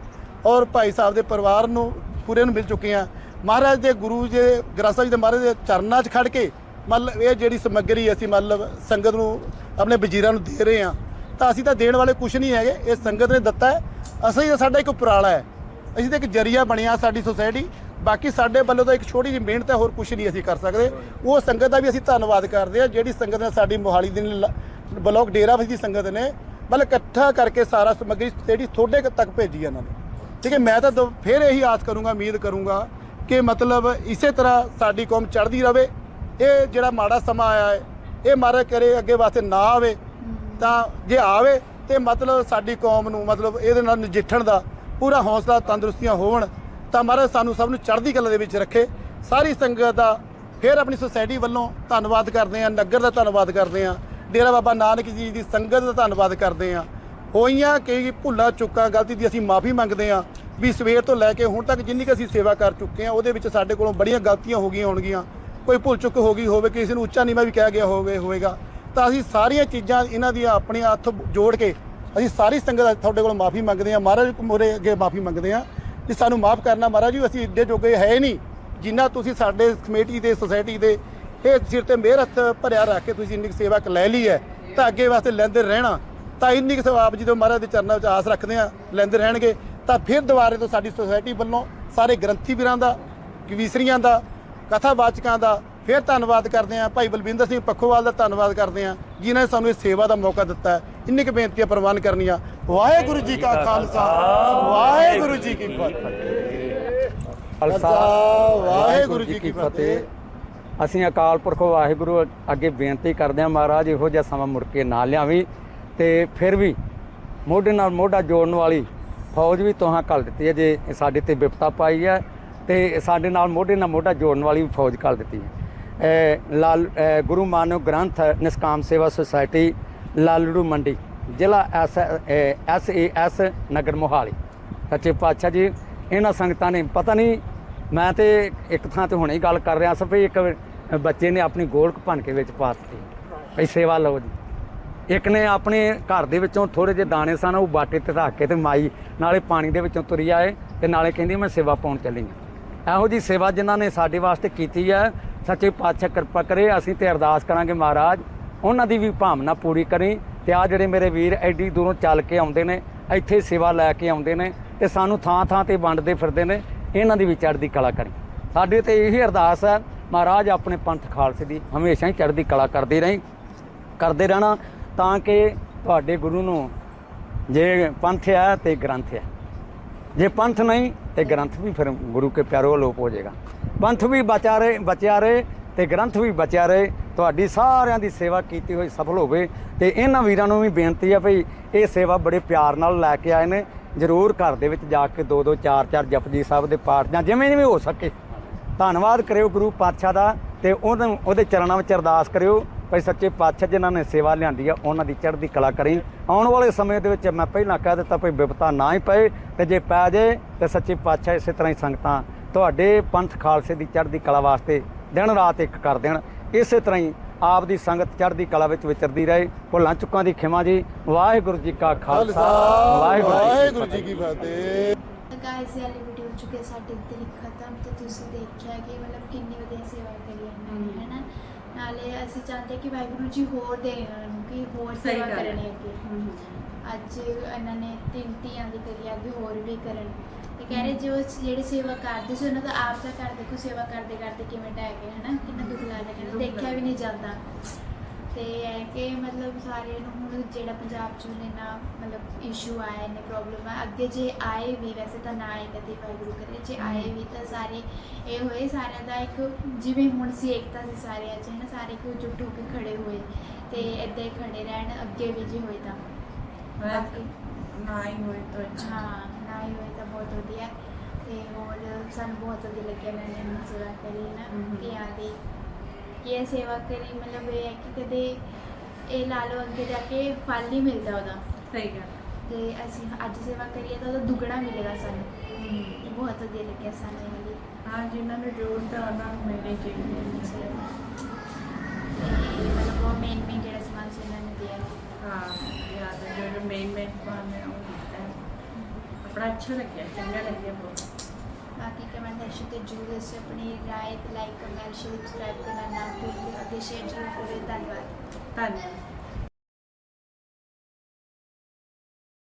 ਔਰ ਭਾਈ ਸਾਹਿਬ ਦੇ ਪਰਿਵਾਰ ਨੂੰ, ਪੂਰੇ ਨੂੰ ਮਿਲ ਚੁੱਕੇ ਆ ਮਹਾਰਾਜ ਦੇ ਗੁਰੂ ਜੀ ਗ੍ਰੰਥ ਸਾਹਿਬ ਜੀ ਦੇ ਮਹਾਰਾਜ ਦੇ ਚਰਨਾਂ 'ਚ ਖੜ ਕੇ ਮਤਲਬ ਇਹ ਜਿਹੜੀ ਸਮੱਗਰੀ ਅਸੀਂ ਮਤਲਬ ਸੰਗਤ ਨੂੰ ਆਪਣੇ ਵਜ਼ੀਰਾਂ ਨੂੰ ਦੇ ਰਹੇ ਆ ਤਾਂ ਅਸੀਂ ਤਾਂ ਦੇਣ ਵਾਲੇ ਕੁਝ ਨਹੀਂ ਹੈਗੇ, ਇਹ ਸੰਗਤ ਨੇ ਦਿੱਤਾ ਹੈ। ਅਸੀਂ ਤਾਂ ਸਾਡਾ ਇੱਕ ਉਪਰਾਲਾ ਹੈ। ਅਸੀਂ ਤਾਂ ਇੱਕ ਜਰੀਆ ਬਣਿਆ ਸਾਡੀ ਸੁਸਾਇਟੀ ਬਾਕੀ ਸਾਡੇ ਵੱਲੋਂ ਤਾਂ ਇੱਕ ਛੋਟੀ ਜਿਹੀ ਮਿਹਨਤ ਹੈ, ਹੋਰ ਕੁਝ ਨਹੀਂ ਅਸੀਂ ਕਰ ਸਕਦੇ। ਉਹ ਸੰਗਤ ਦਾ ਵੀ ਅਸੀਂ ਧੰਨਵਾਦ ਕਰਦੇ ਹਾਂ, ਜਿਹੜੀ ਸੰਗਤ ਨੇ ਸਾਡੀ ਮੋਹਾਲੀ ਦੇ ਲ- ਬਲਾਕ ਡੇਰਾ ਦੀ ਸੰਗਤ ਨੇ ਮਤਲਬ ਇਕੱਠਾ ਕਰਕੇ ਸਾਰਾ ਸਮੱਗਰੀ ਜਿਹੜੀ ਤੁਹਾਡੇ ਤੱਕ ਭੇਜੀ ਇਹਨਾਂ ਨੇ। ਠੀਕ ਹੈ, ਮੈਂ ਤਾਂ ਦੋ- ਫਿਰ ਇਹੀ ਆਸ ਕਰੂੰਗਾ, ਉਮੀਦ ਕਰੂੰਗਾ ਕਿ ਮਤਲਬ ਇਸੇ ਤਰ੍ਹਾਂ ਸਾਡੀ ਕੌਮ ਚੜ੍ਹਦੀ ਰਵੇ। ਇਹ ਜਿਹੜਾ ਮਾੜਾ ਸਮਾਂ ਆਇਆ ਹੈ, ਇਹ ਮਾਰਾ ਕਰੇ, ਅੱਗੇ ਵਾਸਤੇ ਨਾ ਆਵੇ। ਤਾਂ ਜੇ ਆਵੇ ਤੇ ਮਤਲਬ ਸਾਡੀ ਕੌਮ ਨੂੰ ਮਤਲਬ ਇਹਦੇ ਨਾਲ ਨਜਿੱਠਣ ਦਾ ਪੂਰਾ ਹੌਸਲਾ ਤੰਦਰੁਸਤੀਆਂ ਹੋਣ ਤਾਂ ਮਹਾਰਾਜ ਸਾਨੂੰ ਸਭ ਨੂੰ ਚੜ੍ਹਦੀ ਕਲਾ ਦੇ ਵਿੱਚ ਰੱਖੇ। ਸਾਰੀ ਸੰਗਤ ਦਾ ਫਿਰ ਆਪਣੀ ਸੁਸਾਇਟੀ ਵੱਲੋਂ ਧੰਨਵਾਦ ਕਰਦੇ ਹਾਂ, ਨਗਰ ਦਾ ਧੰਨਵਾਦ ਕਰਦੇ ਹਾਂ, ਡੇਰਾ ਬਾਬਾ ਨਾਨਕ ਜੀ ਦੀ ਸੰਗਤ ਦਾ ਧੰਨਵਾਦ ਕਰਦੇ ਹਾਂ। ਹੋਈਆਂ ਕਈ ਭੁੱਲਾਂ ਚੁੱਕਾਂ, ਗਲਤੀ ਦੀ ਅਸੀਂ ਮਾਫੀ ਮੰਗਦੇ ਹਾਂ ਵੀ ਸਵੇਰ ਤੋਂ ਲੈ ਕੇ ਹੁਣ ਤੱਕ ਜਿੰਨੀ ਕੁ ਅਸੀਂ ਸੇਵਾ ਕਰ ਚੁੱਕੇ ਹਾਂ, ਉਹਦੇ ਵਿੱਚ ਸਾਡੇ ਕੋਲੋਂ ਬੜੀਆਂ ਗਲਤੀਆਂ ਹੋ ਗਈਆਂ ਹੋਣਗੀਆਂ। ਕੋਈ ਭੁੱਲ ਚੁੱਕ ਹੋ ਗਈ ਹੋਵੇ, ਕਿਸੇ ਨੂੰ ਉੱਚਾ ਨੀਵਾਂ ਵੀ ਕਹਿ ਗਿਆ ਹੋਵੇ, ਹੋਵੇਗਾ। ਤਾਂ ਅਸੀਂ ਸਾਰੀਆਂ ਚੀਜ਼ਾਂ ਇਹਨਾਂ ਦੀਆਂ ਆਪਣੀਆਂ ਹੱਥ ਜੋੜ ਕੇ ਅਸੀਂ ਸਾਰੀ ਸੰਗਤ ਤੁਹਾਡੇ ਕੋਲ ਮਾਫੀ ਮੰਗਦੇ ਹਾਂ। ਮਹਾਰਾਜ ਮੋਰੇ ਅੱਗੇ ਮਾਫੀ ਮੰਗਦੇ ਹਾਂ ਕਿ ਸਾਨੂੰ ਮਾਫ ਕਰਨਾ ਮਹਾਰਾਜ ਜੀ, ਅਸੀਂ ਇੱਡੇ ਜੋਗੇ ਹੈ ਨਹੀਂ। ਜਿੰਨਾ ਤੁਸੀਂ ਸਾਡੇ ਕਮੇਟੀ ਦੇ ਸੁਸਾਇਟੀ ਦੇ ਇਹ ਸਿਰ ਤੇ ਮਿਹਰ ਹੱਥ ਭਰਿਆ ਰੱਖ ਕੇ ਤੁਸੀਂ ਇੰਨੀ ਕੁ ਸੇਵਾ ਲੈ ਲਈ ਹੈ, ਤਾਂ ਅੱਗੇ ਵਾਸਤੇ ਲੈਂਦੇ ਰਹਿਣਾ। ਤਾਂ ਇੰਨੀ ਕੁ ਸਵਾਬ ਜਦੋਂ ਮਹਾਰਾਜ ਦੇ ਚਰਨਾਂ ਵਿੱਚ ਆਸ ਰੱਖਦੇ ਆ ਲੈਂਦੇ ਰਹਿਣਗੇ। ਤਾਂ ਫਿਰ ਦੁਬਾਰੇ ਤੋਂ ਸਾਡੀ ਸੁਸਾਇਟੀ ਵੱਲੋਂ ਸਾਰੇ ਗ੍ਰੰਥੀ ਵੀਰਾਂ ਦਾ, ਕਵੀਸਰੀਆਂ ਦਾ, ਕਥਾਵਾਚਕਾਂ ਦਾ ਫਿਰ ਧੰਨਵਾਦ ਕਰਦੇ ਆ ਭਾਈ ਬਲਵਿੰਦਰ ਸਿੰਘ ਪੱਖੋਵਾਲ ਦਾ ਧੰਨਵਾਦ ਕਰਦੇ ਆ ਜਿਨ੍ਹਾਂ ਨੇ ਸਾਨੂੰ ਇਸ ਸੇਵਾ ਦਾ ਮੌਕਾ ਦਿੱਤਾ ਇੰਨੀ ਕੁ ਬੇਨਤੀਆਂ ਪ੍ਰਵਾਨ ਕਰਨੀਆਂ ਵਾਹਿਗੁਰੂ ਜੀ ਕਾ ਖਾਲਸਾ ਵਾਹਿਗੁਰੂ ਜੀ ਕੀ ਫਤਿਹ। ਖਾਲਸਾ ਵਾਹਿਗੁਰੂ ਜੀ ਕੀ ਫਤਿਹ। ਅਸੀਂ ਅਕਾਲ ਪੁਰਖ ਵਾਹਿਗੁਰੂ ਅੱਗੇ ਬੇਨਤੀ ਕਰਦੇ ਹਾਂ ਮਹਾਰਾਜ ਇਹੋ ਜਿਹਾ ਸਮਾਂ ਮੁੜ ਕੇ ਨਾ ਲਿਆਵੀਂ ਤੇ ਫਿਰ ਵੀ ਮੋਢੇ ਨਾਲ ਮੋਢਾ ਜੋੜਨ ਵਾਲੀ ਫੌਜ ਵੀ ਤੁਹਾਂ ਕੱਲ ਦਿੱਤੀ ਹੈ ਜੇ ਸਾਡੇ ਤੇ ਵਿਪਤਾ ਪਾਈ ਹੈ ਤੇ ਸਾਡੇ ਨਾਲ ਮੋਢੇ ਨਾਲ ਮੋਢਾ ਜੋੜਨ ਵਾਲੀ ਵੀ ਫੌਜ ਕੱਲ ਦਿੱਤੀ ਹੈ। ਲਾਲ ਗੁਰੂ ਮਾਨਵ ਗ੍ਰੰਥ ਨਿਸਕਾਮ ਸੇਵਾ ਸੁਸਾਇਟੀ, ਲਾਲੜੂ ਮੰਡੀ, ਜ਼ਿਲ੍ਹਾ S S A S Nagar Mohali. ਸੱਚੇ ਪਾਤਸ਼ਾਹ ਜੀ, ਇਹਨਾਂ ਸੰਗਤਾਂ ਨੇ, ਪਤਾ ਨਹੀਂ, ਮੈਂ ਤੇ ਇੱਕ ਥਾਂ ਤੇ ਹੁਣੇ ਹੀ ਗੱਲ ਕਰ ਰਿਹਾ ਸੀ ਵੀ ਇੱਕ ਬੱਚੇ ਨੇ ਆਪਣੀ ਗੋਲਕ ਭੰਨ ਕੇ ਵਿੱਚ ਪਾ ਦਿੱਤੀ। ਭਈ ਸੇਵਾ ਲਓ ਜੀ। ਇੱਕ ਨੇ ਆਪਣੇ ਘਰ ਦੇ ਵਿੱਚੋਂ ਥੋੜੇ ਜਿਹੇ ਦਾਣੇ ਸਨ, ਉਹ ਬਾਟੇ ਤੇ ਰੱਖ ਕੇ ਤੇ ਮਾਈ ਨਾਲੇ ਪਾਣੀ ਦੇ ਵਿੱਚੋਂ ਤੁਰੀ ਆਏ ਤੇ ਨਾਲੇ ਕਹਿੰਦੀ ਮੈਂ ਸੇਵਾ ਪਾਉਣ ਚੱਲੀ ਹਾਂ। ਇਹੋ ਜੀ ਸੇਵਾ ਜਿਨ੍ਹਾਂ ਨੇ ਸਾਡੇ ਵਾਸਤੇ ਕੀਤੀ ਹੈ, ਸੱਚੇ ਪਾਤਸ਼ਾਹ ਕਿਰਪਾ ਕਰੇ, ਅਸੀਂ ਤੇ ਅਰਦਾਸ ਕਰਾਂਗੇ ਮਹਾਰਾਜ, ਉਹਨਾਂ ਦੀ ਵੀ ਭਾਵਨਾ ਪੂਰੀ ਕਰੀ ਤੇ ਆ ਜਿਹੜੇ ਮੇਰੇ ਵੀਰ ਐਡੀ ਦੂਰੋਂ ਚੱਲ ਕੇ ਆਉਂਦੇ ਨੇ, ਇੱਥੇ ਸੇਵਾ ਲੈ ਕੇ ਆਉਂਦੇ ਨੇ ਤੇ ਸਾਨੂੰ ਥਾਂ ਥਾਂ ਤੇ ਵੰਡਦੇ ਫਿਰਦੇ ਨੇ, ਇਹਨਾਂ ਦੀ ਵੀ ਚੜ੍ਹਦੀ ਕਲਾ ਕਰੀ। ਸਾਡੇ ਤੇ ਇਹੀ ਅਰਦਾਸ ਹੈ, ਮਹਾਰਾਜ ਆਪਣੇ ਪੰਥ ਖਾਲਸੇ ਦੀ ਹਮੇਸ਼ਾ ਹੀ ਚੜ੍ਹਦੀ ਕਲਾ ਕਰਦੇ ਰਹੀ, ਕਰਦੇ ਰਹਿਣਾ ਤਾਂ ਕਿ ਤੁਹਾਡੇ ਗੁਰੂ ਨੂੰ ਜੇ ਪੰਥ ਹੈ ਤੇ ਗ੍ਰੰਥ ਹੈ। ਜੇ ਪੰਥ ਨਹੀਂ, ਤੇ ਗ੍ਰੰਥ ਵੀ ਫਿਰ ਗੁਰੂ ਕੇ ਪਿਆਰੋ ਅਲੋਪ ਹੋ ਜਾਏਗਾ। ਪੰਥ ਵੀ ਬਚਾ ਰਹੇ, ਬਚਿਆ ਰਹੇ, ਤੇ ਗ੍ਰੰਥ ਵੀ ਬਚਿਆ ਰਹੇ, ਤੁਹਾਡੀ ਸਾਰਿਆਂ ਦੀ ਸੇਵਾ ਕੀਤੀ ਹੋਈ ਸਫਲ ਹੋਵੇ। ਤੇ ਇਹਨਾਂ ਵੀਰਾਂ ਨੂੰ ਵੀ ਬੇਨਤੀ ਆ ਭਈ ਇਹ ਸੇਵਾ ਬੜੇ ਪਿਆਰ ਨਾਲ ਲੈ ਕੇ ਆਏ ਨੇ। ਜ਼ਰੂਰ ਘਰ ਦੇ ਵਿੱਚ ਜਾ ਕੇ ਦੋ ਦੋ, ਚਾਰ ਚਾਰ ਜਪਜੀ ਸਾਹਿਬ ਦੇ ਪਾਠ ਜਾਂ ਜਿਵੇਂ ਜਿਵੇਂ ਹੋ ਸਕੇ। ਧੰਨਵਾਦ ਕਰਿਓ ਗੁਰੂ ਪਾਤਸ਼ਾਹ ਦਾ ਤੇ ਉਹਨੂੰ, ਉਹਦੇ ਚਰਨਾਂ ਵਿੱਚ ਅਰਦਾਸ ਕਰਿਓ। ਭਈ ਸੱਚੇ ਪਾਤਸ਼ਾਹ ਜਿਨ੍ਹਾਂ ਨੇ ਸੇਵਾ ਲਿਆਂਦੀ ਆ ਉਹਨਾਂ ਦੀ ਚੜ੍ਹਦੀ ਕਲਾ ਕਰੀ। ਆਉਣ ਵਾਲੇ ਸਮੇਂ ਦੇ ਵਿੱਚ ਮੈਂ ਪਹਿਲਾਂ ਕਹਿ ਦਿੱਤਾ ਭਈ ਵਿਪਤਾ ਨਾ ਹੀ ਪਏ ਤੇ ਜੇ ਪੈ ਜੇ ਤੇ ਸੱਚੇ ਪਾਤਸ਼ਾਹ ਇਸੇ ਤਰ੍ਹਾਂ ਹੀ ਸੰਗਤਾਂ ਤੁਹਾਡੇ ਪੰਥ ਖਾਲਸੇ ਦੀ ਚੜ੍ਹਦੀ ਕਲਾ ਵਾਸਤੇ ਦਿਨ ਰਾਤ ਇੱਕ ਕਰ ਦੇਣ। ਇਸੇ ਤਰ੍ਹਾਂ ਹੀ ਆਪ ਦੀ ਸੰਗਤ ਚੜ੍ਹਦੀ ਕਲਾ ਵਿੱਚ ਵਿਚਰਦੀ ਰਹੇ। ਭੁੱਲਾਂ ਚੁੱਕਾਂ ਦੀ ਖਿਮਾ ਜੀ। ਵਾਹਿਗੁਰੂ ਜੀ ਕਾ ਖਾਲਸਾ। ਵਾਹਿਗੁਰੂ ਜੀ ਕੀ ਫਤਿਹ। ਗਾਇਸ ਇਹ ਵੀਡੀਓ ਚੁੱਕੇ ਸਾਡੇ ਦਿਲ ਖਤਮ ਤੇ ਤੁਸੀਂ ਦੇਖਿਆ ਕਿ ਮਤਲਬ ਕਿੰਨੀ ਵਧੀਆ ਸੇਵਾ ਨਾਲੇ ਅਸੀਂ ਚਾਹੁੰਦੇ ਕਿ ਵਾਹਿਗੁਰੂ ਜੀ ਹੋਰ ਇਹਨਾਂ ਨੂੰ ਕਿ ਹੋਰ ਸਹੀ ਸੇਵਾ ਗੱਲ ਹੈ। ਕਰਨੀ ਅੱਗੇ। ਅੱਜ ਇਹਨਾਂ ਨੇ ਤਿੰਨ ਧੀਆਂ ਦੀ ਕਰੀ ਅੱਗੇ ਹੋਰ ਵੀ ਕਰਨ। ਤੇ ਕਹਿ ਰਹੇ ਜੋ ਜਿਹੜੇ ਸੇਵਾ ਕਰਦੇ ਸੀ ਉਹਨਾਂ ਦਾ ਆਪ ਦਾ ਘਰ ਦੇਖੋ ਸੇਵਾ ਕਰਦੇ ਕਰਦੇ ਕਿਵੇਂ ਟਹਿ ਗਏ ਹਨਾ? ਕਿੰਨਾ ਦੁੱਖ ਲੱਗਦਾ ਕਹਿੰਦੇ ਦੇਖਿਆ ਵੀ ਨਹੀਂ ਜਾਂਦਾ। ਤੇ ਇਹ ਕਿ ਮਤਲਬ ਸਾਰੇ ਨੂੰ ਹੁਣ ਜਿਹੜਾ ਪੰਜਾਬ ਚ ਇੰਨਾ ਮਤਲਬ ਇਸ਼ੂ ਆਇਆ ਨੇ ਪ੍ਰੋਬਲਮ ਆ ਅੱਗੇ ਜੇ ਆਏ ਵੀ ਵੈਸੇ ਤਾਂ ਨਾ ਆਏ ਕਦੇ ਵਾਹਿਗੁਰੂ ਕਰੇ ਜੇ ਆਏ ਵੀ ਤਾਂ ਸਾਰੇ ਇਹ ਹੋਏ ਸਾਰਿਆਂ ਦਾ ਇੱਕ ਜਿਵੇਂ ਹੁਣ ਸੀ ਏਕਤਾ ਸੀ ਸਾਰਿਆਂ ਚ ਹੈ ਨਾ ਸਾਰੇ ਕੋ ਜੁੱਟ ਹੋ ਕੇ ਖੜੇ ਹੋਏ ਤੇ ਏਦਾਂ ਹੀ ਖੜੇ ਰਹਿਣ ਅੱਗੇ ਵੀ ਜੇ ਹੋਏ ਤਾਂ। ਬਾਕੀ ਨਾ ਹੀ ਹੋਏ ਤਾਂ ਅੱਛਾ। ਹਾਂ ਨਾ ਹੀ ਹੋਏ ਤਾਂ ਬਹੁਤ ਵਧੀਆ ਤੇ ਹੋਰ ਸਾਨੂੰ ਬਹੁਤ ਵਧੀਆ ਲੱਗਿਆ ਮੈਂ ਇੰਨੀ ਸੇਵਾ ਕਰੀ ਨਾ। ਧੀਆਂ ਦੀ ਕਿ ਇਹ ਸੇਵਾ ਕਰੀ ਮਤਲਬ ਇਹ ਹੈ ਕਿ ਕਦੇ ਇਹ ਲਾ ਲਓ ਅੱਗੇ ਜਾ ਕੇ ਫਲ ਨਹੀਂ ਮਿਲਦਾ ਉਹਦਾ। ਸਹੀ ਗੱਲ ਤੇ ਅਸੀਂ ਅੱਜ ਸੇਵਾ ਕਰੀਏ ਤਾਂ ਉਹਦਾ ਦੁੱਗਣਾ ਮਿਲੇਗਾ ਸਾਨੂੰ। ਤੇ ਬਹੁਤ ਵਧੀਆ ਲੱਗਿਆ ਸਾਨੂੰ ਇਹ ਵਾਲੀ ਹਾਂ ਜਿਨ੍ਹਾਂ ਨੂੰ ਜੋੜਦਾ ਉਹਨਾਂ ਨੂੰ ਮਿਲਣੀ ਚਾਹੀਦੀ ਹੈ। ਸੇਵਾ। ਤੇ ਮਤਲਬ ਉਹ ਮੇਨ ਮੇਨ ਜਿਹੜਾ ਸਮਾਨ ਸੀ ਇਹਨਾਂ ਨੇ ਦਿਆ। ਹਾਂ ਯਾਦ ਹੈ ਜੋ ਮੇਨ ਮੇਨ ਸਮਾਨ ਹੈ ਉਹ ਕੀਤਾ ਹੈ। ਬੜਾ ਅੱਛਾ ਲੱਗਿਆ ਚੰਗਾ ਲੱਗਿਆ ਬਹੁਤ। ਬਾਕੀ ਕਮੈਂਟ ਸੈਕਸ਼ਨ ਤੇ ਜਰੂਰ ਦੱਸੋ ਆਪਣੀ ਰਾਏ ਤੇ ਲਾਈਕ ਕਮੈਂਟ ਸ਼ੇਅਰ ਸਬਸਕ੍ਰਾਈਬ ਕਰਨਾ ਨਾ ਭੁੱਲਿਓ ਅੱਗੇ ਸ਼ੇਅਰ ਜ਼ਰੂਰ ਕਰਿਓ। ਧੰਨਵਾਦ। ਧੰਨਵਾਦ।